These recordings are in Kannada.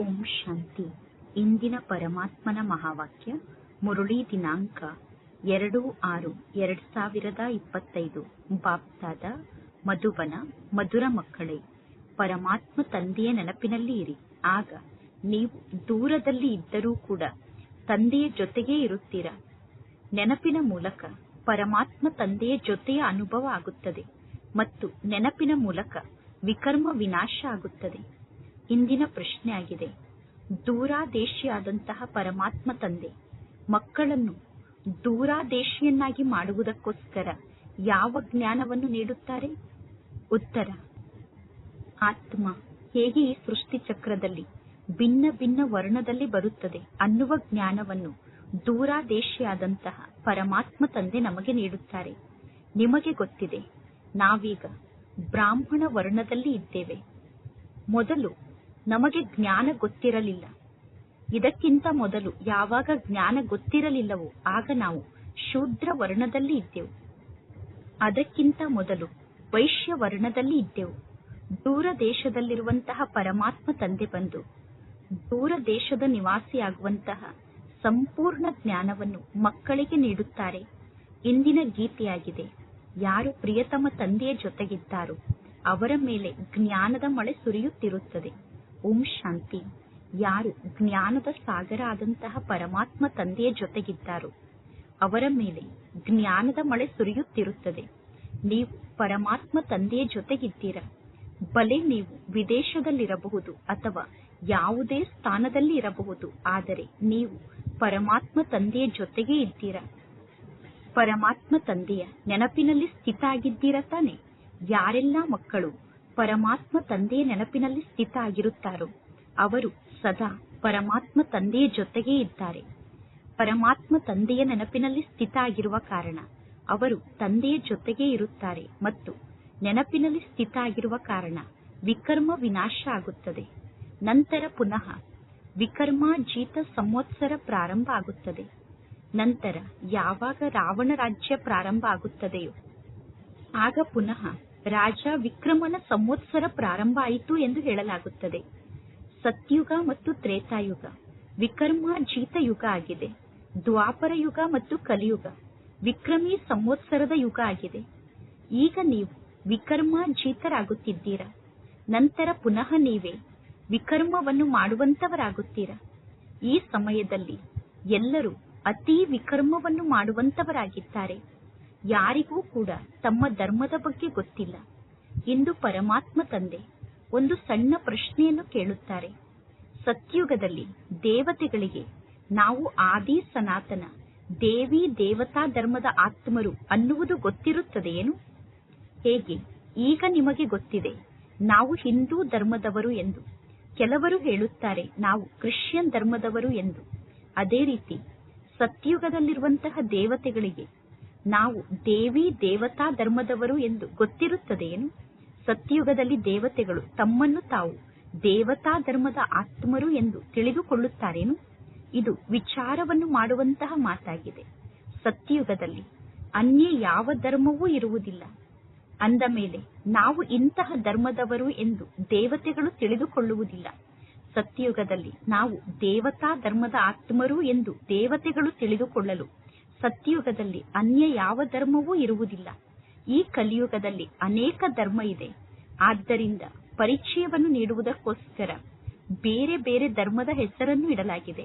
ಓಂ ಶಾಂತಿ. ಇಂದಿನ ಪರಮಾತ್ಮನ ಮಹಾವಾಕ್ಯ, ಮುರುಳಿ ದಿನಾಂಕ ಎರಡು ಆರು ಎರಡ್ ಸಾವಿರದ ಇಪ್ಪತ್ತೈದು. ಬಾಪ್ತಾದ, ಮಧುಬನ, ಮಧುರ ಮಕ್ಕಳೇ, ಪರಮಾತ್ಮ ತಂದೆಯ ನೆನಪಿನಲ್ಲಿ ಇರಿ. ಆಗ ನೀವು ದೂರದಲ್ಲಿ ಇದ್ದರೂ ಕೂಡ ತಂದೆಯ ಜೊತೆಗೇ ಇರುತ್ತೀರಾ. ನೆನಪಿನ ಮೂಲಕ ಪರಮಾತ್ಮ ತಂದೆಯ ಜೊತೆಯ ಅನುಭವ ಆಗುತ್ತದೆ ಮತ್ತು ನೆನಪಿನ ಮೂಲಕ ವಿಕರ್ಮ ವಿನಾಶ ಆಗುತ್ತದೆ. ಇಂದಿನ ಪ್ರಶ್ನೆಯಾಗಿದೆ. ದೂರಾದೇಶಿಯಾದಂತಹ ಪರಮಾತ್ಮ ತಂದೆ, ಮಕ್ಕಳನ್ನು ದೂರಾದೇಶಿಯನ್ನಾಗಿ ಮಾಡುವುದಕ್ಕೋಸ್ಕರ ಯಾವ ಜ್ಞಾನವನ್ನು ನೀಡುತ್ತಾರೆ? ಉತ್ತರ, ಆತ್ಮ. ಹೇಗೆ ಈ ಸೃಷ್ಟಿ ಚಕ್ರದಲ್ಲಿ ಭಿನ್ನ ಭಿನ್ನ ವರ್ಣದಲ್ಲಿ ಬರುತ್ತದೆ ಅನ್ನುವ ಜ್ಞಾನವನ್ನು ದೂರಾದೇಶಿಯಾದಂತಹ ಪರಮಾತ್ಮ ತಂದೆ ನಮಗೆ ನೀಡುತ್ತಾರೆ? ನಿಮಗೆ ಗೊತ್ತಿದೆ, ನಾವೀಗ ಬ್ರಾಹ್ಮಣ ವರ್ಣದಲ್ಲಿ ಇದ್ದೇವೆ. ಮೊದಲು ನಮಗೆ ಜ್ಞಾನ ಗೊತ್ತಿರಲಿಲ್ಲ. ಇದಕ್ಕಿಂತ ಮೊದಲು ಯಾವಾಗ ಜ್ಞಾನ ಗೊತ್ತಿರಲಿಲ್ಲವೋ ಆಗ ನಾವು ಶೂದ್ರ ವರ್ಣದಲ್ಲಿ ಇದ್ದೆವು. ಅದಕ್ಕಿಂತ ಮೊದಲು ವೈಶ್ಯ ವರ್ಣದಲ್ಲಿ ಇದ್ದೆವು. ದೂರ ದೇಶದಲ್ಲಿರುವಂತಹ ಪರಮಾತ್ಮ ತಂದೆ ಬಂದು ದೂರ ದೇಶದ ನಿವಾಸಿಯಾಗುವಂತಹ ಸಂಪೂರ್ಣ ಜ್ಞಾನವನ್ನು ಮಕ್ಕಳಿಗೆ ನೀಡುತ್ತಾರೆ. ಇಂದಿನ ಗೀತೆಯಾಗಿದೆ, ಯಾರು ಪ್ರಿಯತಮ ತಂದೆಯ ಜೊತೆಗಿದ್ದಾರೋ ಅವರ ಮೇಲೆ ಜ್ಞಾನದ ಮಳೆ ಸುರಿಯುತ್ತಿರುತ್ತದೆ. ಓಂ ಶಾಂತಿ. ಯಾರು ಜ್ಞಾನದ ಸಾಗರ ಆದಂತಹ ಪರಮಾತ್ಮ ತಂದೆಯ ಜೊತೆಗಿದ್ದಾರೋ, ಅವರ ಮೇಲೆ ಜ್ಞಾನದ ಮಳೆ ಸುರಿಯುತ್ತಿರುತ್ತದೆ. ನೀವು ಪರಮಾತ್ಮ ತಂದೆಯ ಜೊತೆಗಿದ್ದೀರಾ. ಬಲೆ ನೀವು ವಿದೇಶದಲ್ಲಿರಬಹುದು ಅಥವಾ ಯಾವುದೇ ಸ್ಥಾನದಲ್ಲಿ ಇರಬಹುದು ಆದರೆ ನೀವು ಪರಮಾತ್ಮ ತಂದೆಯ ಜೊತೆಗೆ ಇದ್ದೀರಾ. ಪರಮಾತ್ಮ ತಂದೆಯ ನೆನಪಿನಲ್ಲಿ ಸ್ಥಿತ ಆಗಿದ್ದೀರಾ ತಾನೆ. ಯಾರೆಲ್ಲಾ ಮಕ್ಕಳು ಪರಮಾತ್ಮ ತಂದೆಯ ನೆನಪಿನಲ್ಲಿ ಸ್ಥಿತ ಆಗಿರುತ್ತಾರೋ ಅವರು ಸದಾ ಪರಮಾತ್ಮ ತಂದೆಯ ಜೊತೆಗೇ ಇದ್ದಾರೆ. ಪರಮಾತ್ಮ ತಂದೆಯ ನೆನಪಿನಲ್ಲಿ ಸ್ಥಿತ ಆಗಿರುವ ಕಾರಣ, ಅವರು ತಂದೆಯ ಜೊತೆಗೇ ಇರುತ್ತಾರೆ ಮತ್ತು ನೆನಪಿನಲ್ಲಿ ಸ್ಥಿತ ಆಗಿರುವ ಕಾರಣ, ವಿಕರ್ಮ ವಿನಾಶ ಆಗುತ್ತದೆ. ನಂತರ ಪುನಃ ವಿಕರ್ಮಾಜೀತ ಸಂವತ್ಸರ ಪ್ರಾರಂಭ ಆಗುತ್ತದೆ. ನಂತರ ಯಾವಾಗ ರಾವಣ ರಾಜ್ಯ ಪ್ರಾರಂಭ ಆಗುತ್ತದೆಯೋ, ಆಗ ಪುನಃ ರಾಜ ವಿಕ್ರಮನ ಸಂವತ್ಸರ ಪ್ರಾರಂಭ ಆಯಿತು ಎಂದು ಹೇಳಲಾಗುತ್ತದೆ. ಸತ್ಯುಗ ಮತ್ತು ತ್ರೇತಾಯುಗ ವಿಕರ್ಮಾಜೀತ ಯುಗ ಆಗಿದೆ, ದ್ವಾಪರ ಯುಗ ಮತ್ತು ಕಲಿಯುಗ, ವಿಕ್ರಮಿ ಸಂವತ್ಸರದ ಯುಗ ಆಗಿದೆ. ಈಗ ನೀವು ವಿಕರ್ಮಾಜೀತರಾಗುತ್ತಿದ್ದೀರಾ ನಂತರ ಪುನಃ ನೀವೇ ವಿಕರ್ಮವನ್ನು ಮಾಡುವಂತವರಾಗುತ್ತೀರಾ? ಈ ಸಮಯದಲ್ಲಿ ಎಲ್ಲರೂ ಅತಿ ವಿಕರ್ಮವನ್ನು ಮಾಡುವಂತವರಾಗಿದ್ದಾರೆ. ಯಾರಿಗೂ ಕೂಡ ತಮ್ಮ ಧರ್ಮದ ಬಗ್ಗೆ ಗೊತ್ತಿಲ್ಲ. ಇಂದು ಪರಮಾತ್ಮ ತಂದೆ ಒಂದು ಸಣ್ಣ ಪ್ರಶ್ನೆಯನ್ನು ಕೇಳುತ್ತಾರೆ. ಸತ್ಯುಗದಲ್ಲಿ ದೇವತೆಗಳಿಗೆ ನಾವು ಆದಿ ಸನಾತನ, ದೇವಿ ದೇವತಾ ಧರ್ಮದ ಆತ್ಮರು ಅನ್ನುವುದು ಗೊತ್ತಿರುತ್ತದೆಯೇನು? ಹೇಗೆ? ಈಗ ನಿಮಗೆ ಗೊತ್ತಿದೆ. ನಾವು ಹಿಂದೂ ಧರ್ಮದವರು ಎಂದು. ಕೆಲವರು ಹೇಳುತ್ತಾರೆ ನಾವು ಕ್ರಿಶ್ಚಿಯನ್ ಧರ್ಮದವರು ಎಂದು. ಅದೇ ರೀತಿ ಸತ್ಯುಗದಲ್ಲಿರುವಂತಹ ದೇವತೆಗಳಿಗೆ ನಾವು ದೇವಿ ದೇವತಾ ಧರ್ಮದವರು ಎಂದು ಗೊತ್ತಿರುತ್ತದೆಯೇನು? ಸತ್ಯುಗದಲ್ಲಿ ದೇವತೆಗಳು ತಮ್ಮನ್ನು ತಾವು ದೇವತಾ ಧರ್ಮದ ಆತ್ಮರು ಎಂದು ತಿಳಿದುಕೊಳ್ಳುತ್ತಾರೇನು? ಇದು ವಿಚಾರವನ್ನು ಮಾಡುವಂತಹ ಮಾತಾಗಿದೆ. ಸತ್ಯುಗದಲ್ಲಿ ಅನ್ಯ ಯಾವ ಧರ್ಮವೂ ಇರುವುದಿಲ್ಲ. ಅಂದ ಮೇಲೆ ನಾವು ಇಂತಹ ಧರ್ಮದವರು ಎಂದು ದೇವತೆಗಳು ತಿಳಿದುಕೊಳ್ಳುವುದಿಲ್ಲ. ಸತ್ಯುಗದಲ್ಲಿ ನಾವು ದೇವತಾ ಧರ್ಮದ ಆತ್ಮರು ಎಂದು ದೇವತೆಗಳು ತಿಳಿದುಕೊಳ್ಳಲು ಸತ್ಯುಗದಲ್ಲಿ ಅನ್ಯ ಯಾವ ಧರ್ಮವೂ ಇರುವುದಿಲ್ಲ. ಈ ಕಲಿಯುಗದಲ್ಲಿ ಅನೇಕ ಧರ್ಮ ಇದೆ. ಆದ್ದರಿಂದ ಪರಿಚಯವನ್ನು ನೀಡುವುದಕ್ಕೋಸ್ಕರ ಬೇರೆ ಬೇರೆ ಧರ್ಮದ ಹೆಸರನ್ನು ಇಡಲಾಗಿದೆ.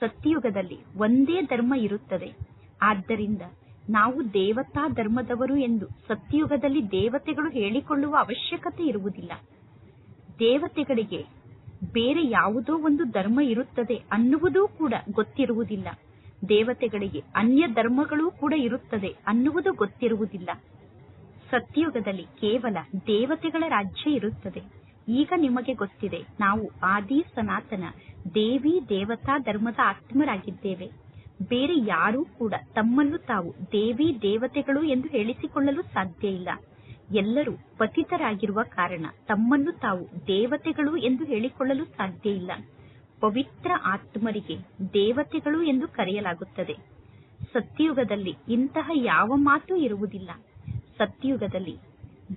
ಸತ್ಯುಗದಲ್ಲಿ ಒಂದೇ ಧರ್ಮ ಇರುತ್ತದೆ. ಆದ್ದರಿಂದ ನಾವು ದೇವತಾ ಧರ್ಮದವರು ಎಂದು ಸತ್ಯುಗದಲ್ಲಿ ದೇವತೆಗಳು ಹೇಳಿಕೊಳ್ಳುವ ಅವಶ್ಯಕತೆ ಇರುವುದಿಲ್ಲ. ದೇವತೆಗಳಿಗೆ ಬೇರೆ ಯಾವುದೋ ಒಂದು ಧರ್ಮ ಇರುತ್ತದೆ ಅನ್ನುವುದೂ ಕೂಡ ಗೊತ್ತಿರುವುದಿಲ್ಲ. ದೇವತೆಗಳಿಗೆ ಅನ್ಯ ಧರ್ಮಗಳು ಕೂಡ ಇರುತ್ತದೆ ಅನ್ನುವುದು ಗೊತ್ತಿರುವುದಿಲ್ಲ. ಸತ್ಯುಗದಲ್ಲಿ ಕೇವಲ ದೇವತೆಗಳ ರಾಜ್ಯ ಇರುತ್ತದೆ. ಈಗ ನಿಮಗೆ ಗೊತ್ತಿದೆ, ನಾವು ಆದಿ ಸನಾತನ, ದೇವಿ ದೇವತಾ ಧರ್ಮದ ಆತ್ಮರಾಗಿದ್ದೇವೆ. ಬೇರೆ ಯಾರೂ ಕೂಡ ತಮ್ಮನ್ನು ತಾವು ದೇವಿ ದೇವತೆಗಳು ಎಂದು ಹೇಳಿಸಿಕೊಳ್ಳಲು ಸಾಧ್ಯ ಇಲ್ಲ. ಎಲ್ಲರೂ ಪತಿತರಾಗಿರುವ ಕಾರಣ ತಮ್ಮನ್ನು ತಾವು ದೇವತೆಗಳು ಎಂದು ಹೇಳಿಕೊಳ್ಳಲು ಸಾಧ್ಯ ಇಲ್ಲ. ಪವಿತ್ರ ಆತ್ಮರಿಗೆ ದೇವತೆಗಳು ಎಂದು ಕರೆಯಲಾಗುತ್ತದೆ. ಸತ್ಯಯುಗದಲ್ಲಿ ಇಂತಹ ಯಾವ ಮಾತು ಇರುವುದಿಲ್ಲ. ಸತ್ಯಯುಗದಲ್ಲಿ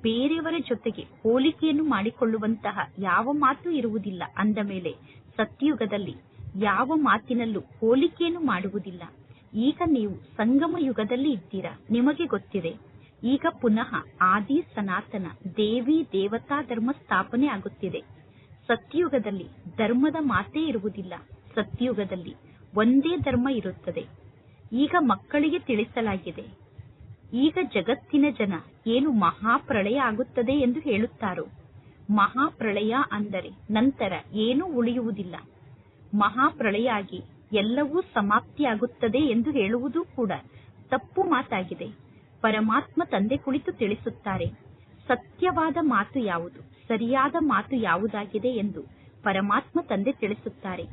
ಬೇರೆಯವರ ಜೊತೆಗೆ ಹೋಲಿಕೆಯನ್ನು ಮಾಡಿಕೊಳ್ಳುವಂತಹ ಯಾವ ಮಾತು ಇರುವುದಿಲ್ಲ. ಅಂದ ಮೇಲೆ ಸತ್ಯುಗದಲ್ಲಿ ಯಾವ ಮಾತಿನಲ್ಲೂ ಹೋಲಿಕೆಯನ್ನು ಮಾಡುವುದಿಲ್ಲ. ಈಗ ನೀವು ಸಂಗಮ ಯುಗದಲ್ಲಿ ಇದ್ದೀರಾ? ನಿಮಗೆ ಗೊತ್ತಿದೆ. ಈಗ ಪುನಃ ಆದಿ ಸನಾತನ ದೇವಿ ದೇವತಾ ಧರ್ಮ ಸ್ಥಾಪನೆ ಆಗುತ್ತಿದೆ. ಸತ್ಯುಗದಲ್ಲಿ ಧರ್ಮದ ಮಾತೇ ಇರುವುದಿಲ್ಲ. ಸತ್ಯುಗದಲ್ಲಿ ಒಂದೇ ಧರ್ಮ ಇರುತ್ತದೆ. ಈಗ ಮಕ್ಕಳಿಗೆ ತಿಳಿಸಲಾಗಿದೆ. ಈಗ ಜಗತ್ತಿನ ಜನ ಏನು ಮಹಾಪ್ರಳಯ ಆಗುತ್ತದೆ ಎಂದು ಹೇಳುತ್ತಾರೋ? ಮಹಾಪ್ರಳಯ ಅಂದರೆ ನಂತರ ಏನೂ ಉಳಿಯುವುದಿಲ್ಲ. ಮಹಾಪ್ರಳಯ ಆಗಿ ಎಲ್ಲವೂ ಸಮಾಪ್ತಿಯಾಗುತ್ತದೆ ಎಂದು ಹೇಳುವುದು ಕೂಡ ತಪ್ಪು ಮಾತಾಗಿದೆ. ಪರಮಾತ್ಮ ತಂದೆ ಕುಳಿತು ತಿಳಿಸುತ್ತಾರೆ. ಸತ್ಯವಾದ ಮಾತು ಯಾವುದು? ಸರಿಯಾದ ಮಾತು ಯಾವುದಾಗಿದೆ ಎಂದು ಪರಮಾತ್ಮ ತಂದೆ ತಿಳಿಸುತ್ತಾರೆ.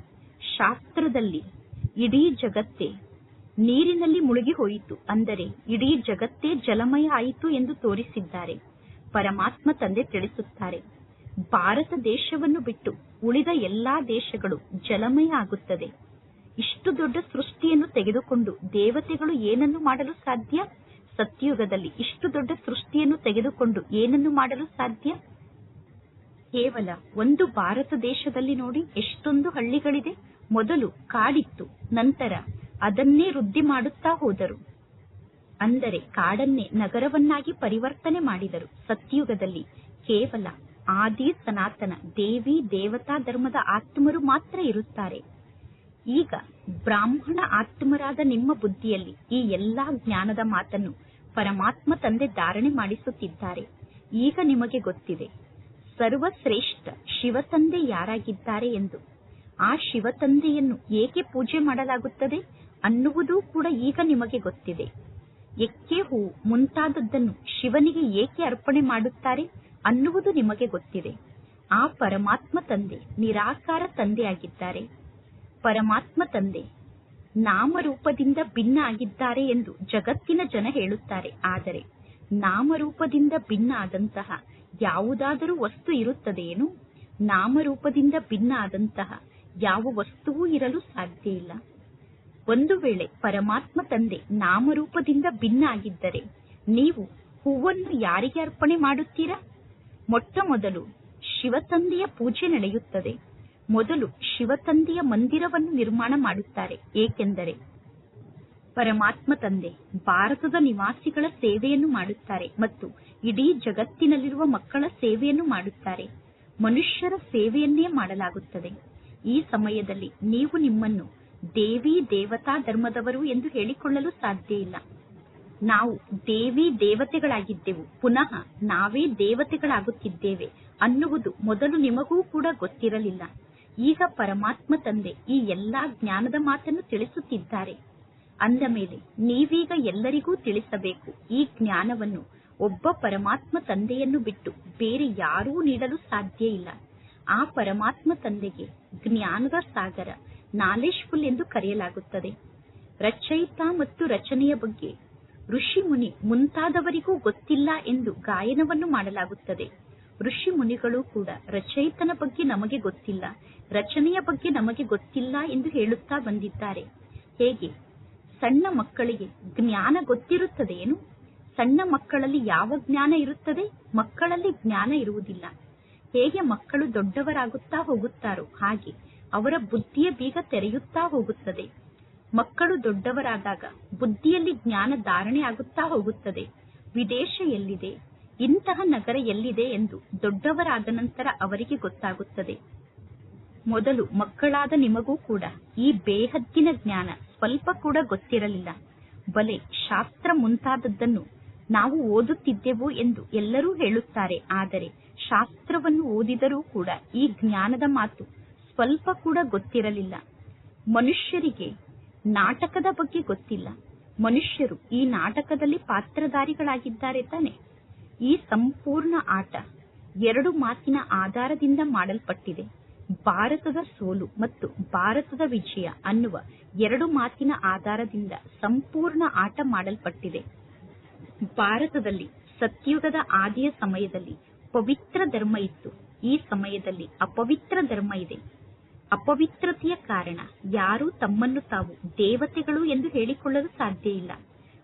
ಶಾಸ್ತ್ರದಲ್ಲಿ ಇಡೀ ಜಗತ್ತೇ ನೀರಿನಲ್ಲಿ ಮುಳುಗಿ ಹೋಯಿತು ಅಂದರೆ ಇಡೀ ಜಗತ್ತೇ ಜಲಮಯ ಆಯಿತು ಎಂದು ತೋರಿಸಿದ್ದಾರೆ. ಪರಮಾತ್ಮ ತಂದೆ ತಿಳಿಸುತ್ತಾರೆ. ಭಾರತ ದೇಶವನ್ನು ಬಿಟ್ಟು ಉಳಿದ ಎಲ್ಲಾ ದೇಶಗಳು ಜಲಮಯ ಆಗುತ್ತದೆ. ಇಷ್ಟು ದೊಡ್ಡ ಸೃಷ್ಟಿಯನ್ನು ತೆಗೆದುಕೊಂಡು ದೇವತೆಗಳು ಏನನ್ನು ಮಾಡಲು ಸಾಧ್ಯ? ಸತ್ಯುಗದಲ್ಲಿ ಇಷ್ಟು ದೊಡ್ಡ ಸೃಷ್ಟಿಯನ್ನು ತೆಗೆದುಕೊಂಡು ಏನನ್ನು ಮಾಡಲು ಸಾಧ್ಯ? ಕೇವಲ ಒಂದು ಭಾರತ ದೇಶದಲ್ಲಿ ನೋಡಿ ಎಷ್ಟೊಂದು ಹಳ್ಳಿಗಳಿದೆ. ಮೊದಲು ಕಾಡಿತ್ತು, ನಂತರ ಅದನ್ನೇ ವೃದ್ಧಿ ಮಾಡುತ್ತಾ ಹೋದರು. ಅಂದರೆ ಕಾಡನ್ನೇ ನಗರವನ್ನಾಗಿ ಪರಿವರ್ತನೆ ಮಾಡಿದರು. ಸತ್ಯುಗದಲ್ಲಿ ಕೇವಲ ಆದಿ ಸನಾತನ ದೇವಿ ದೇವತಾ ಧರ್ಮದ ಆತ್ಮರು ಮಾತ್ರ ಇರುತ್ತಾರೆ. ಈಗ ಬ್ರಾಹ್ಮಣ ಆತ್ಮರಾದ ನಿಮ್ಮ ಬುದ್ಧಿಯಲ್ಲಿ ಈ ಎಲ್ಲಾ ಜ್ಞಾನದ ಮಾತನ್ನು ಪರಮಾತ್ಮ ತಂದೆ ಧಾರಣೆ ಮಾಡಿಸುತ್ತಿದ್ದಾರೆ. ಈಗ ನಿಮಗೆ ಗೊತ್ತಿದೆ ಸರ್ವಶ್ರೇಷ್ಠ ಶಿವತಂದೆ ಯಾರಾಗಿದ್ದಾರೆ ಎಂದು. ಆ ಶಿವತಂದೆಯನ್ನು ಏಕೆ ಪೂಜೆ ಮಾಡಲಾಗುತ್ತದೆ ಅನ್ನುವುದೂ ಕೂಡ ಈಗ ನಿಮಗೆ ಗೊತ್ತಿದೆ. ಎಕ್ಕೆ ಹೂ ಮುಂತಾದದ್ದನ್ನು ಶಿವನಿಗೆ ಏಕೆ ಅರ್ಪಣೆ ಮಾಡುತ್ತಾರೆ ಅನ್ನುವುದು ನಿಮಗೆ ಗೊತ್ತಿದೆ. ಆ ಪರಮಾತ್ಮ ತಂದೆ ನಿರಾಕಾರ ತಂದೆಯಾಗಿದ್ದಾರೆ. ಪರಮಾತ್ಮ ತಂದೆ ನಾಮರೂಪದಿಂದ ಭಿನ್ನ ಆಗಿದ್ದಾರೆ ಎಂದು ಜಗತ್ತಿನ ಜನ ಹೇಳುತ್ತಾರೆ. ಆದರೆ ನಾಮರೂಪದಿಂದ ಭಿನ್ನ ಆದಂತಹ ಯಾವುದಾದರೂ ವಸ್ತು ಇರುತ್ತದೆಯೇನು? ನಾಮರೂಪದಿಂದ ಭಿನ್ನ ಆದಂತಹ ಯಾವ ವಸ್ತುವೂ ಇರಲು ಸಾಧ್ಯ ಇಲ್ಲ. ಒಂದು ವೇಳೆ ಪರಮಾತ್ಮ ತಂದೆ ನಾಮರೂಪದಿಂದ ಭಿನ್ನ ಆಗಿದ್ದರೆ ನೀವು ಹೂವನ್ನು ಯಾರಿಗೆ ಅರ್ಪಣೆ ಮಾಡುತ್ತೀರಾ? ಮೊಟ್ಟ ಮೊದಲು ಶಿವತಂದೆಯ ಪೂಜೆ ನಡೆಯುತ್ತದೆ. ಮೊದಲು ಶಿವತಂದೆಯ ಮಂದಿರವನ್ನು ನಿರ್ಮಾಣ ಮಾಡುತ್ತಾರೆ. ಏಕೆಂದರೆ ಪರಮಾತ್ಮ ತಂದೆ, ಭಾರತದ ನಿವಾಸಿಗಳ ಸೇವೆಯನ್ನು ಮಾಡುತ್ತಾರೆ ಮತ್ತು ಇಡೀ ಜಗತ್ತಿನಲ್ಲಿರುವ ಮಕ್ಕಳ ಸೇವೆಯನ್ನು ಮಾಡುತ್ತಾರೆ. ಮನುಷ್ಯರ ಸೇವೆಯನ್ನೇ ಮಾಡಲಾಗುತ್ತದೆ. ಈ ಸಮಯದಲ್ಲಿ ನೀವು ನಿಮ್ಮನ್ನು ದೇವಿ ದೇವತಾ ಧರ್ಮದವರು ಎಂದು ಹೇಳಿಕೊಳ್ಳಲು ಸಾಧ್ಯ ಇಲ್ಲ. ನಾವು ದೇವಿ ದೇವತೆಗಳಾಗಿದ್ದೆವು. ಪುನಃ ನಾವೇ ದೇವತೆಗಳಾಗುತ್ತಿದ್ದೇವೆ ಅನ್ನುವುದು ಮೊದಲು ನಿಮಗೂ ಕೂಡ ಗೊತ್ತಿರಲಿಲ್ಲ. ಈಗ ಪರಮಾತ್ಮ ತಂದೆ ಈ ಎಲ್ಲಾ ಜ್ಞಾನದ ಮಾತನ್ನು ತಿಳಿಸುತ್ತಿದ್ದಾರೆ. ಅಂದ ಮೇಲೆ ನೀವೀಗ ಎಲ್ಲರಿಗೂ ತಿಳಿಸಬೇಕು, ಈ ಜ್ಞಾನವನ್ನು ಒಬ್ಬ ಪರಮಾತ್ಮ ತಂದೆಯನ್ನು ಬಿಟ್ಟು ಬೇರೆ ಯಾರೂ ನೀಡಲು ಸಾಧ್ಯ ಇಲ್ಲ. ಆ ಪರಮಾತ್ಮ ತಂದೆಗೆ ಜ್ಞಾನದ ಸಾಗರ ನಾಲೆಜ್ಫುಲ್ ಎಂದು ಕರೆಯಲಾಗುತ್ತದೆ. ರಚಯಿತ ಮತ್ತು ರಚನೆಯ ಬಗ್ಗೆ ಋಷಿ ಮುನಿ ಮುಂತಾದವರಿಗೂ ಗೊತ್ತಿಲ್ಲ ಎಂದು ಗಾಯನವನ್ನು ಮಾಡಲಾಗುತ್ತದೆ. ಋಷಿ ಮುನಿಗಳು ಕೂಡ ರಚಯಿತನ ಬಗ್ಗೆ ನಮಗೆ ಗೊತ್ತಿಲ್ಲ, ರಚನೆಯ ಬಗ್ಗೆ ನಮಗೆ ಗೊತ್ತಿಲ್ಲ ಎಂದು ಹೇಳುತ್ತಾ ಬಂದಿದ್ದಾರೆ. ಹೇಗೆ? ಸಣ್ಣ ಮಕ್ಕಳಿಗೆ ಜ್ಞಾನ ಗೊತ್ತಿರುತ್ತದೆಯೇನು? ಸಣ್ಣ ಮಕ್ಕಳಲ್ಲಿ ಯಾವ ಜ್ಞಾನ ಇರುತ್ತದೆ? ಮಕ್ಕಳಲ್ಲಿ ಜ್ಞಾನ ಇರುವುದಿಲ್ಲ. ಹೇಗೆ ಮಕ್ಕಳು ದೊಡ್ಡವರಾಗುತ್ತಾ ಹೋಗುತ್ತಾರೋ, ಹಾಗೆ ಅವರ ಬುದ್ಧಿಯ ಬೀಗ ತೆರೆಯುತ್ತಾ ಹೋಗುತ್ತದೆ. ಮಕ್ಕಳು ದೊಡ್ಡವರಾದಾಗ ಬುದ್ಧಿಯಲ್ಲಿ ಜ್ಞಾನ ಧಾರಣೆ ಆಗುತ್ತಾ ಹೋಗುತ್ತದೆ. ವಿದೇಶ ಎಲ್ಲಿದೆ? ಇಂತಹ ನಗರ ಎಲ್ಲಿದೆ ಎಂದು ದೊಡ್ಡವರಾದ ನಂತರ ಅವರಿಗೆ ಗೊತ್ತಾಗುತ್ತದೆ. ಮೊದಲು ಮಕ್ಕಳಾದ ನಿಮಗೂ ಕೂಡ ಈ ಬೇಹದ್ದಿನ ಜ್ಞಾನ ಸ್ವಲ್ಪ ಕೂಡ ಗೊತ್ತಿರಲಿಲ್ಲ. ಬಲೆ ಶಾಸ್ತ್ರ ಮುಂತಾದದ್ದನ್ನು ನಾವು ಓದುತ್ತಿದ್ದೆವು ಎಂದು ಎಲ್ಲರೂ ಹೇಳುತ್ತಾರೆ. ಆದರೆ ಶಾಸ್ತ್ರವನ್ನು ಓದಿದರೂ ಕೂಡ ಈ ಜ್ಞಾನದ ಮಾತು ಸ್ವಲ್ಪ ಕೂಡ ಗೊತ್ತಿರಲಿಲ್ಲ. ಮನುಷ್ಯರಿಗೆ ನಾಟಕದ ಬಗ್ಗೆ ಗೊತ್ತಿಲ್ಲ. ಮನುಷ್ಯರು ಈ ನಾಟಕದಲ್ಲಿ ಪಾತ್ರಧಾರಿಗಳಾಗಿದ್ದಾರೆ ತಾನೆ. ಈ ಸಂಪೂರ್ಣ ಆಟ ಎರಡು ಮಾತಿನ ಆಧಾರದಿಂದ ಮಾಡಲ್ಪಟ್ಟಿದೆ. ಭಾರತದ ಸೋಲು ಮತ್ತು ಭಾರತದ ವಿಜಯ ಅನ್ನುವ ಎರಡು ಮಾತಿನ ಆಧಾರದಿಂದ ಸಂಪೂರ್ಣ ಆಟ ಮಾಡಲ್ಪಟ್ಟಿದೆ. ಭಾರತದಲ್ಲಿ ಸತ್ಯುಗದ ಆದಿಯ ಸಮಯದಲ್ಲಿ ಪವಿತ್ರ ಧರ್ಮ ಇತ್ತು. ಈ ಸಮಯದಲ್ಲಿ ಅಪವಿತ್ರ ಧರ್ಮ ಇದೆ. ಅಪವಿತ್ರತೆಯ ಕಾರಣ ಯಾರೂ ತಮ್ಮನ್ನು ತಾವು ದೇವತೆಗಳು ಎಂದು ಹೇಳಿಕೊಳ್ಳಲು ಸಾಧ್ಯ ಇಲ್ಲ.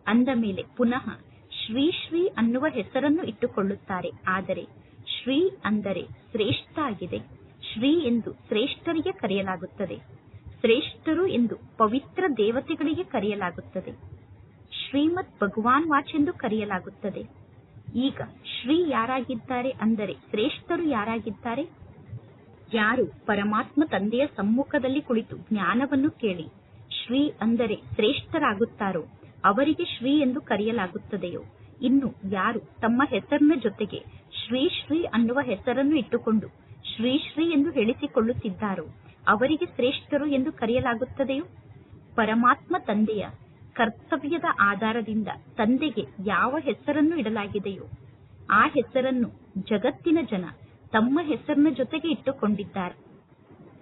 ಅಂದ ಮೇಲೆ ಪುನಃ ಶ್ರೀ ಶ್ರೀ ಅನ್ನುವ ಹೆಸರನ್ನು ಇಟ್ಟುಕೊಳ್ಳುತ್ತಾರೆ. ಆದರೆ ಶ್ರೀ ಅಂದರೆ ಶ್ರೇಷ್ಠ ಆಗಿದೆ. ಶ್ರೀ ಎಂದು ಶ್ರೇಷ್ಠರಿಗೆ ಕರೆಯಲಾಗುತ್ತದೆ. ಶ್ರೇಷ್ಠರು ಎಂದು ಪವಿತ್ರ ದೇವತೆಗಳಿಗೆ ಕರೆಯಲಾಗುತ್ತದೆ. ಶ್ರೀಮದ್ ಭಗವಾನ್ ವಾಚ್ ಎಂದು ಕರೆಯಲಾಗುತ್ತದೆ. ಈಗ ಶ್ರೀ ಯಾರಾಗಿದ್ದಾರೆ ಅಂದರೆ ಶ್ರೇಷ್ಠರು ಯಾರಾಗಿದ್ದಾರೆ? ಯಾರು ಪರಮಾತ್ಮ ತಂದೆಯ ಸಮ್ಮುಖದಲ್ಲಿ ಕುಳಿತು ಜ್ಞಾನವನ್ನು ಕೇಳಿ ಶ್ರೀ ಅಂದರೆ ಶ್ರೇಷ್ಠರಾಗುತ್ತಾರೋ ಅವರಿಗೆ ಶ್ರೀ ಎಂದು ಕರೆಯಲಾಗುತ್ತದೆಯೋ? ಇನ್ನು ಯಾರು ತಮ್ಮ ಹೆಸರಿನ ಜೊತೆಗೆ ಶ್ರೀ ಶ್ರೀ ಅನ್ನುವ ಹೆಸರನ್ನು ಇಟ್ಟುಕೊಂಡು ಶ್ರೀ ಶ್ರೀ ಎಂದು ಹೇಳಿಸಿಕೊಳ್ಳುತ್ತಿದ್ದಾರೋ? ಅವರಿಗೆ ಶ್ರೇಷ್ಠರು ಎಂದು ಕರೆಯಲಾಗುತ್ತದೆಯೋ? ಪರಮಾತ್ಮ ತಂದೆಯ ಕರ್ತವ್ಯದ ಆಧಾರದಿಂದ ತಂದೆಗೆ ಯಾವ ಹೆಸರನ್ನು ಇಡಲಾಗಿದೆಯೋ, ಆ ಹೆಸರನ್ನು ಜಗತ್ತಿನ ಜನ ತಮ್ಮ ಹೆಸರಿನ ಜೊತೆಗೆ ಇಟ್ಟುಕೊಂಡಿದ್ದಾರೆ.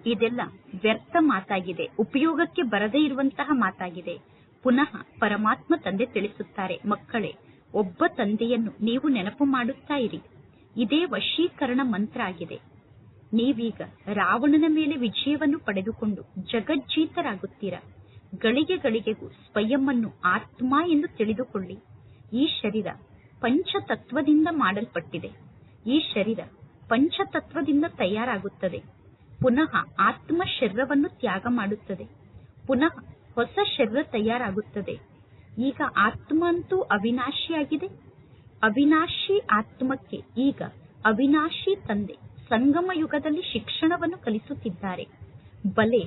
ಇದೆಲ್ಲ ವ್ಯರ್ಥ ಮಾತಾಗಿದೆ, ಉಪಯೋಗಕ್ಕೆ ಬರದೇ ಇರುವಂತಹ ಮಾತಾಗಿದೆ. ಪುನಃ ಪರಮಾತ್ಮ ತಂದೆ ತಿಳಿಸುತ್ತಾರೆ, ಮಕ್ಕಳೇ, ಒಬ್ಬ ತಂದೆಯನ್ನು ನೀವು ನೆನಪು ಮಾಡುತ್ತಾ ಇರಿ. ಇದೇ ವಶೀಕರಣ ಮಂತ್ರ ಆಗಿದೆ. ನೀವೀಗ ರಾವಣನ ಮೇಲೆ ವಿಜಯವನ್ನು ಪಡೆದುಕೊಂಡು ಜಗಜ್ಜೀತರಾಗುತ್ತೀರಾ? ಗಳಿಗೆ ಗಳಿಗೆಗೂ ಸ್ವಯಂವನ್ನು ಆತ್ಮ ಎಂದು ತಿಳಿದುಕೊಳ್ಳಿ. ಈ ಶರೀರ ಪಂಚತತ್ವದಿಂದ ಮಾಡಲ್ಪಟ್ಟಿದೆ. ಈ ಶರೀರ ಪಂಚತತ್ವದಿಂದ ತಯಾರಾಗುತ್ತದೆ. ಪುನಃ ಆತ್ಮ ಶರೀರವನ್ನು ತ್ಯಾಗ ಮಾಡುತ್ತದೆ. ಪುನಃ ಹೊಸ ಶರೀರ ತಯಾರಾಗುತ್ತದೆ. ಈಗ ಆತ್ಮ ಅಂತೂ ಅವಿನಾಶಿಯಾಗಿದೆ. ಅವಿನಾಶಿ ಆತ್ಮಕ್ಕೆ ಈಗ ಅವಿನಾಶಿ ತಂದೆ. ಸಂಗಮ ಯುಗದಲ್ಲಿ ಶಿಕ್ಷಣವನ್ನು ಕಲಿಸುತ್ತಿದ್ದಾರೆ. ಬಲೆ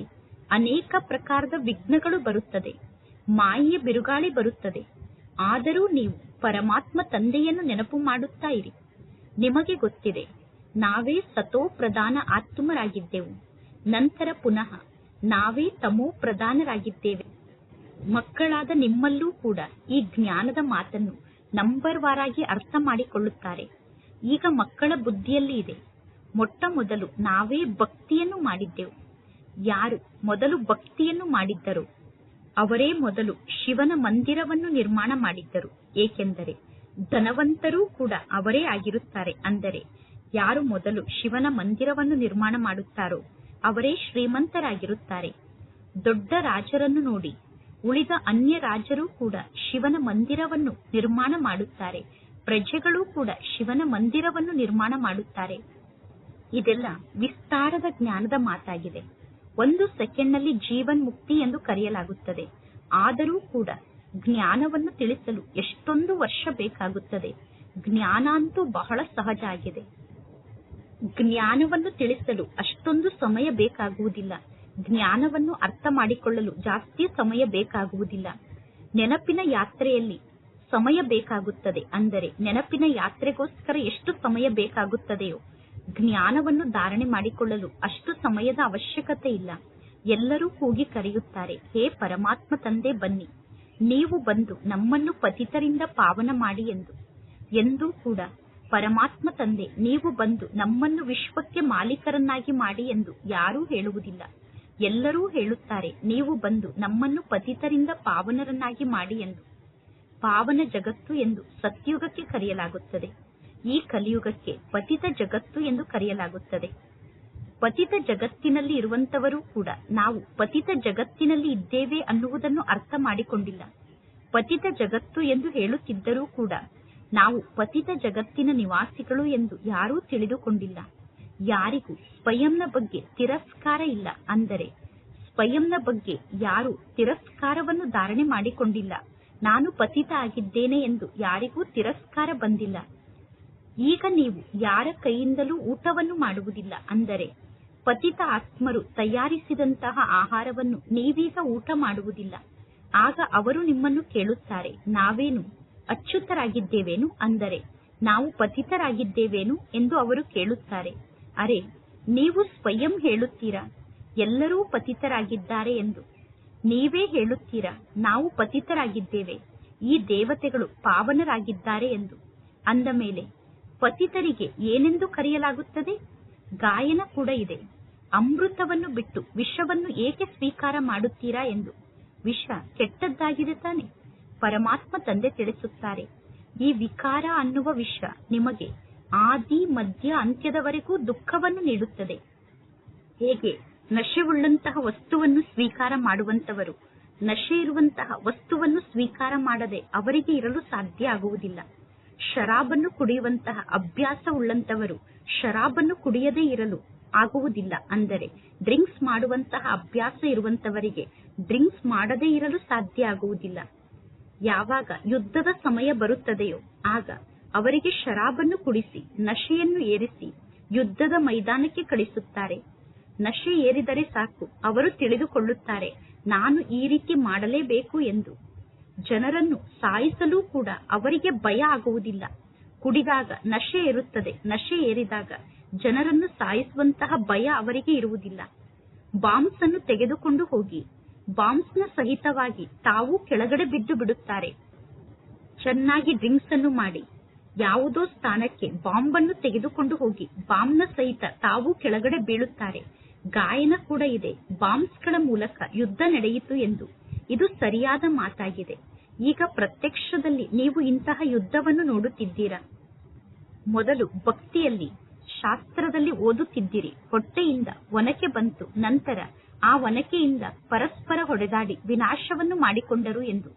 ಅನೇಕ ಪ್ರಕಾರದ ವಿಘ್ನಗಳು ಬರುತ್ತದೆ. ಮಾಯೆಯ ಬಿರುಗಾಳಿ ಬರುತ್ತದೆ. ಆದರೂ ನೀವು ಪರಮಾತ್ಮ ತಂದೆಯನ್ನು ನೆನಪು ಮಾಡುತ್ತಾ ಇರಿ. ನಿಮಗೆ ಗೊತ್ತಿದೆ, ನಾವೇ ಸತೋ ಪ್ರಧಾನ ಆತ್ಮರಾಗಿದ್ದೆವು. ನಂತರ ಪುನಃ ನಾವೇ ತಮೋ ಪ್ರಧಾನರಾಗಿದ್ದೇವೆ. ಮಕ್ಕಳಾದ ನಿಮ್ಮಲ್ಲೂ ಕೂಡ ಈ ಜ್ಞಾನದ ಮಾತನ್ನು ನಂಬರ್ ವಾರಾಗಿ ಅರ್ಥ ಮಾಡಿಕೊಳ್ಳುತ್ತಾರೆ. ಈಗ ಮಕ್ಕಳ ಬುದ್ಧಿಯಲ್ಲಿ ಇದೆ. ಮೊಟ್ಟ ಮೊದಲು ನಾವೇ ಭಕ್ತಿಯನ್ನು ಮಾಡಿದ್ದೆವು. ಯಾರು ಮೊದಲು ಭಕ್ತಿಯನ್ನು ಮಾಡಿದ್ದರೋ, ಅವರೇ ಮೊದಲು ಶಿವನ ಮಂದಿರವನ್ನು ನಿರ್ಮಾಣ ಮಾಡಿದ್ದರು. ಏಕೆಂದರೆ ಧನವಂತರೂ ಕೂಡ ಅವರೇ ಆಗಿರುತ್ತಾರೆ. ಅಂದರೆ ಯಾರು ಮೊದಲು ಶಿವನ ಮಂದಿರವನ್ನು ನಿರ್ಮಾಣ ಮಾಡುತ್ತಾರೋ ಅವರೇ ಶ್ರೀಮಂತರಾಗಿರುತ್ತಾರೆ. ದೊಡ್ಡ ರಾಜರನ್ನು ನೋಡಿ ಉಳಿದ ಅನ್ಯ ರಾಜರು ಕೂಡ ಶಿವನ ಮಂದಿರವನ್ನು ನಿರ್ಮಾಣ ಮಾಡುತ್ತಾರೆ. ಪ್ರಜೆಗಳೂ ಕೂಡ ಶಿವನ ಮಂದಿರವನ್ನು ನಿರ್ಮಾಣ ಮಾಡುತ್ತಾರೆ. ಇದೆಲ್ಲ ವಿಸ್ತಾರದ ಜ್ಞಾನದ ಮಾತಾಗಿದೆ. ಒಂದು ಸೆಕೆಂಡ್ನಲ್ಲಿ ಜೀವನ್ ಮುಕ್ತಿ ಎಂದು ಕರೆಯಲಾಗುತ್ತದೆ. ಆದರೂ ಕೂಡ ಜ್ಞಾನವನ್ನು ತಿಳಿಸಲು ಎಷ್ಟೊಂದು ವರ್ಷ ಬೇಕಾಗುತ್ತದೆ. ಜ್ಞಾನ ಅಂತೂ ಬಹಳ ಸಹಜ ಆಗಿದೆ. ಜ್ಞಾನವನ್ನು ತಿಳಿಸಲು ಅಷ್ಟೊಂದು ಸಮಯ ಬೇಕಾಗುವುದಿಲ್ಲ. ಜ್ಞಾನವನ್ನು ಅರ್ಥ ಮಾಡಿಕೊಳ್ಳಲು ಜಾಸ್ತಿ ಸಮಯ ಬೇಕಾಗುವುದಿಲ್ಲ. ನೆನಪಿನ ಯಾತ್ರೆಯಲ್ಲಿ ಸಮಯ ಬೇಕಾಗುತ್ತದೆ. ಅಂದರೆ ನೆನಪಿನ ಯಾತ್ರೆಗೋಸ್ಕರ ಎಷ್ಟು ಸಮಯ ಬೇಕಾಗುತ್ತದೆಯೋ ಜ್ಞಾನವನ್ನು ಧಾರಣೆ ಮಾಡಿಕೊಳ್ಳಲು ಅಷ್ಟು ಸಮಯದ ಅವಶ್ಯಕತೆ ಇಲ್ಲ. ಎಲ್ಲರೂ ಕೂಗಿ ಕರೆಯುತ್ತಾರೆ, ಹೇ ಪರಮಾತ್ಮ ತಂದೆ, ಬನ್ನಿ. ನೀವು ಬಂದು ನಮ್ಮನ್ನು ಪತಿತರಿಂದ ಪಾವನ ಮಾಡಿ ಎಂದು. ಎಂದೂ ಕೂಡ, ಪರಮಾತ್ಮ ತಂದೆ, ನೀವು ಬಂದು ನಮ್ಮನ್ನು ವಿಶ್ವಕ್ಕೆ ಮಾಲೀಕರನ್ನಾಗಿ ಮಾಡಿ ಎಂದು ಯಾರೂ ಹೇಳುವುದಿಲ್ಲ. ಎಲ್ಲರೂ ಹೇಳುತ್ತಾರೆ, ನೀವು ಬಂದು ನಮ್ಮನ್ನು ಪತಿತರಿಂದ ಪಾವನರನ್ನಾಗಿ ಮಾಡಿ ಎಂದು. ಪಾವನ ಜಗತ್ತು ಎಂದು ಸತ್ಯುಗಕ್ಕೆ ಕರೆಯಲಾಗುತ್ತದೆ. ಈ ಕಲಿಯುಗಕ್ಕೆ ಪತಿತ ಜಗತ್ತು ಎಂದು ಕರೆಯಲಾಗುತ್ತದೆ. ಪತಿತ ಜಗತ್ತಿನಲ್ಲಿ ಇರುವಂತವರು ಕೂಡ ನಾವು ಪತಿತ ಜಗತ್ತಿನಲ್ಲಿ ಇದ್ದೇವೆ ಅನ್ನುವುದನ್ನು ಅರ್ಥ ಮಾಡಿಕೊಂಡಿಲ್ಲ. ಪತಿತ ಜಗತ್ತು ಎಂದು ಹೇಳುತ್ತಿದ್ದರೂ ಕೂಡ ನಾವು ಪತಿತ ಜಗತ್ತಿನ ನಿವಾಸಿಗಳು ಎಂದು ಯಾರೂ ತಿಳಿದುಕೊಂಡಿಲ್ಲ. ಯಾರಿಗೂ ಸ್ವಯಂನ ಬಗ್ಗೆ ತಿರಸ್ಕಾರ ಇಲ್ಲ ಅಂದರೆ ಸ್ವಯಂನ ಬಗ್ಗೆ ಯಾರು ತಿರಸ್ಕಾರವನ್ನು ಧಾರಣೆ ಮಾಡಿಕೊಂಡಿಲ್ಲ. ನಾನು ಪತಿತ ಆಗಿದ್ದೇನೆ ಎಂದು ಯಾರಿಗೂ ತಿರಸ್ಕಾರ ಬಂದಿಲ್ಲ. ಈಗ ನೀವು ಯಾರ ಕೈಯಿಂದಲೂ ಊಟವನ್ನು ಮಾಡುವುದಿಲ್ಲ ಅಂದರೆ ಪತಿತ ಆತ್ಮರು ತಯಾರಿಸಿದಂತಹ ಆಹಾರವನ್ನು ನೀವೀಗ ಊಟ ಮಾಡುವುದಿಲ್ಲ. ಆಗ ಅವರು ನಿಮ್ಮನ್ನು ಕೇಳುತ್ತಾರೆ, ನಾವೇನು ಅಚ್ಯುತರಾಗಿದ್ದೇವೇನು ಅಂದರೆ ನಾವು ಪತಿತರಾಗಿದ್ದೇವೇನು ಎಂದು ಅವರು ಕೇಳುತ್ತಾರೆ. ಅರೆ, ನೀವು ಸ್ವಯಂ ಹೇಳುತ್ತೀರಾ? ಎಲ್ಲರೂ ಪತಿತರಾಗಿದ್ದಾರೆ ಎಂದು. ನೀವೇ ಹೇಳುತ್ತೀರಾ, ನಾವು ಪತಿತರಾಗಿದ್ದೇವೆ, ಈ ದೇವತೆಗಳು ಪಾವನರಾಗಿದ್ದಾರೆ ಎಂದು. ಅಂದ ಮೇಲೆ ಪತಿತರಿಗೆ ಏನೆಂದು ಕರೆಯಲಾಗುತ್ತದೆ? ಗಾಯನ ಕೂಡ ಇದೆ. ಅಮೃತವನ್ನು ಬಿಟ್ಟು ವಿಷವನ್ನು ಏಕೆ ಸ್ವೀಕಾರ ಮಾಡುತ್ತೀರಾ ಎಂದು. ವಿಷ ಕೆಟ್ಟದ್ದಾಗಿದೆ ತಾನೆ. ಪರಮಾತ್ಮ ತಂದೆ ತಿಳಿಸುತ್ತಾರೆ. ಈ ವಿಕಾರ ಅನ್ನುವ ವಿಷ ನಿಮಗೆ ಆದಿ, ಮಧ್ಯ, ಅಂತ್ಯದವರೆಗೂ ದುಃಖವನ್ನು ನೀಡುತ್ತದೆ. ಹೇಗೆ? ನಶೆವುಳ್ಳಂತಹ ವಸ್ತುವನ್ನು ಸ್ವೀಕಾರ ಮಾಡುವಂತವರು ನಶೆ ಇರುವಂತಹ ವಸ್ತುವನ್ನು ಸ್ವೀಕಾರ ಮಾಡದೆ ಅವರಿಗೆ ಇರಲು ಸಾಧ್ಯ ಆಗುವುದಿಲ್ಲ. ಶರಾಬನ್ನು ಕುಡಿಯುವಂತಹ ಅಭ್ಯಾಸ ಉಳ್ಳಂತವರು ಶರಾಬನ್ನು ಕುಡಿಯದೇ ಇರಲು ಆಗುವುದಿಲ್ಲ. ಅಂದರೆ ಡ್ರಿಂಕ್ಸ್ ಮಾಡುವಂತಹ ಅಭ್ಯಾಸ ಇರುವಂತವರಿಗೆ ಡ್ರಿಂಕ್ಸ್ ಮಾಡದೇ ಇರಲು ಸಾಧ್ಯ ಆಗುವುದಿಲ್ಲ. ಯಾವಾಗ ಯುದ್ಧದ ಸಮಯ ಬರುತ್ತದೆಯೋ ಆಗ ಅವರಿಗೆ ಶರಾಬನ್ನು ಕುಡಿಸಿ, ನಶೆಯನ್ನು ಏರಿಸಿ, ಯುದ್ಧದ ಮೈದಾನಕ್ಕೆ ಕಳಿಸುತ್ತಾರೆ. ನಶೆ ಏರಿದರೆ ಸಾಕು, ಅವರು ತಿಳಿದುಕೊಳ್ಳುತ್ತಾರೆ, ನಾನು ಈ ರೀತಿ ಮಾಡಲೇಬೇಕು ಎಂದು. ಜನರನ್ನು ಸಾಯಿಸಲು ಕೂಡ ಅವರಿಗೆ ಭಯ ಆಗುವುದಿಲ್ಲ. ಕುಡಿದಾಗ ನಶೆ ಇರುತ್ತದೆ. ನಶೆ ಏರಿದಾಗ ಜನರನ್ನು ಸಾಯಿಸುವಂತಹ ಭಯ ಅವರಿಗೆ ಇರುವುದಿಲ್ಲ. ಬಾಂಬ್ಸ್ ಅನ್ನು ತೆಗೆದುಕೊಂಡು ಹೋಗಿ ಬಾಂಬ್ಸ್ನ ಸಹಿತವಾಗಿ ತಾವು ಕೆಳಗಡೆ ಬಿದ್ದು ಬಿಡುತ್ತಾರೆ. ಚೆನ್ನಾಗಿ ಡ್ರಿಂಕ್ಸ್ ಅನ್ನು ಮಾಡಿ, ಯಾವುದೋ ಸ್ಥಾನಕ್ಕೆ ಬಾಂಬ್ ಅನ್ನು ತೆಗೆದುಕೊಂಡು ಹೋಗಿ, ಬಾಂಬ್ನ ಸಹಿತ ತಾವು ಕೆಳಗಡೆ ಬೀಳುತ್ತಾರೆ. ಗಾಯನ ಕೂಡ ಇದೆ. ಬಾಂಬ್ಸ್ಗಳ ಮೂಲಕ ಯುದ್ಧ ನಡೆಯಿತು ಎಂದು. ಇದು ಸರಿಯಾದ ಮಾತಾಗಿದೆ. ಈಗ ಪ್ರತ್ಯಕ್ಷದಲ್ಲಿ ನೀವು ಇಂತಹ ಯುದ್ಧವನ್ನು ನೋಡುತ್ತಿದ್ದೀರಾ? ಮೊದಲು ಭಕ್ತಿಯಲ್ಲಿ, ಶಾಸ್ತ್ರದಲ್ಲಿ ಓದುತ್ತಿದ್ದಿರಿ. ಹೊಟ್ಟೆಯಿಂದ ಒನಕೆ ಬಂತು. ನಂತರ ಆ ಒನಕೆಯಿಂದ ಪರಸ್ಪರ ಹೊಡೆದಾಡಿ ವಿನಾಶವನ್ನು ಮಾಡಿಕೊಂಡರು ಎಂದು.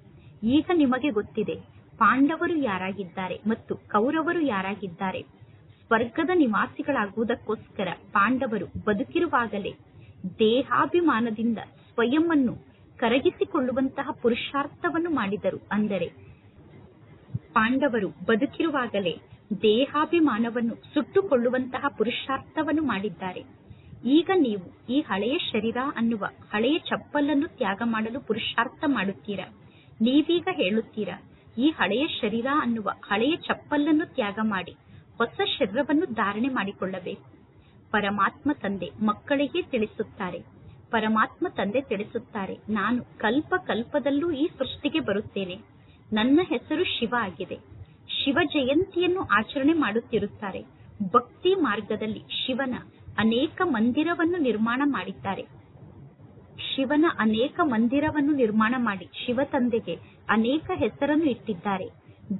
ಈಗ ನಿಮಗೆ ಗೊತ್ತಿದೆ, ಪಾಂಡವರು ಯಾರಾಗಿದ್ದಾರೆ ಮತ್ತು ಕೌರವರು ಯಾರಾಗಿದ್ದಾರೆ? ಸ್ವರ್ಗದ ನಿವಾಸಿಗಳಾಗುವುದಕ್ಕೋಸ್ಕರ ಪಾಂಡವರು ಬದುಕಿರುವಾಗಲೇ ದೇಹಾಭಿಮಾನದಿಂದ ಸ್ವಯಂ ಅನ್ನು ಕರಗಿಸಿಕೊಳ್ಳುವಂತಹ ಪುರುಷಾರ್ಥವನ್ನು ಮಾಡಿದರು. ಅಂದರೆ, ಪಾಂಡವರು ಬದುಕಿರುವಾಗಲೇ ದೇಹಾಭಿಮಾನವನ್ನು ಸುಟ್ಟುಕೊಳ್ಳುವಂತಹ ಪುರುಷಾರ್ಥವನ್ನು ಮಾಡಿದ್ದಾರೆ. ಈಗ ನೀವು ಈ ಹಳೆಯ ಶರೀರ ಅನ್ನುವ ಹಳೆಯ ಚಪ್ಪಲನ್ನು ತ್ಯಾಗ ಮಾಡಲು ಪುರುಷಾರ್ಥ ಮಾಡುತ್ತೀರಾ? ನೀವೀಗ ಹೇಳುತ್ತೀರಾ, ಈ ಹಳೆಯ ಶರೀರ ಅನ್ನುವ ಹಳೆಯ ಚಪ್ಪಲನ್ನು ತ್ಯಾಗ ಮಾಡಿ ಹೊಸ ಶರೀರವನ್ನು ಧಾರಣೆ ಮಾಡಿಕೊಳ್ಳಬೇಕು. ಪರಮಾತ್ಮ ತಂದೆ ಮಕ್ಕಳಿಗೆ ತಿಳಿಸುತ್ತಾರೆ ಪರಮಾತ್ಮ ತಂದೆ ತಿಳಿಸುತ್ತಾರೆ, ನಾನು ಕಲ್ಪ ಕಲ್ಪದಲ್ಲೂ ಈ ಸೃಷ್ಟಿಗೆ ಬರುತ್ತೇನೆ. ನನ್ನ ಹೆಸರು ಶಿವ ಆಗಿದೆ. ಶಿವ ಜಯಂತಿಯನ್ನು ಆಚರಣೆ ಮಾಡುತ್ತಿರುತ್ತಾರೆ. ಭಕ್ತಿ ಮಾರ್ಗದಲ್ಲಿ ಶಿವನ ಅನೇಕ ಮಂದಿರವನ್ನು ನಿರ್ಮಾಣ ಮಾಡಿದ್ದಾರೆ. ಶಿವನ ಅನೇಕ ಮಂದಿರವನ್ನು ನಿರ್ಮಾಣ ಮಾಡಿ ಶಿವ ತಂದೆಗೆ ಅನೇಕ ಹೆಸರನ್ನು ಇಟ್ಟಿದ್ದಾರೆ.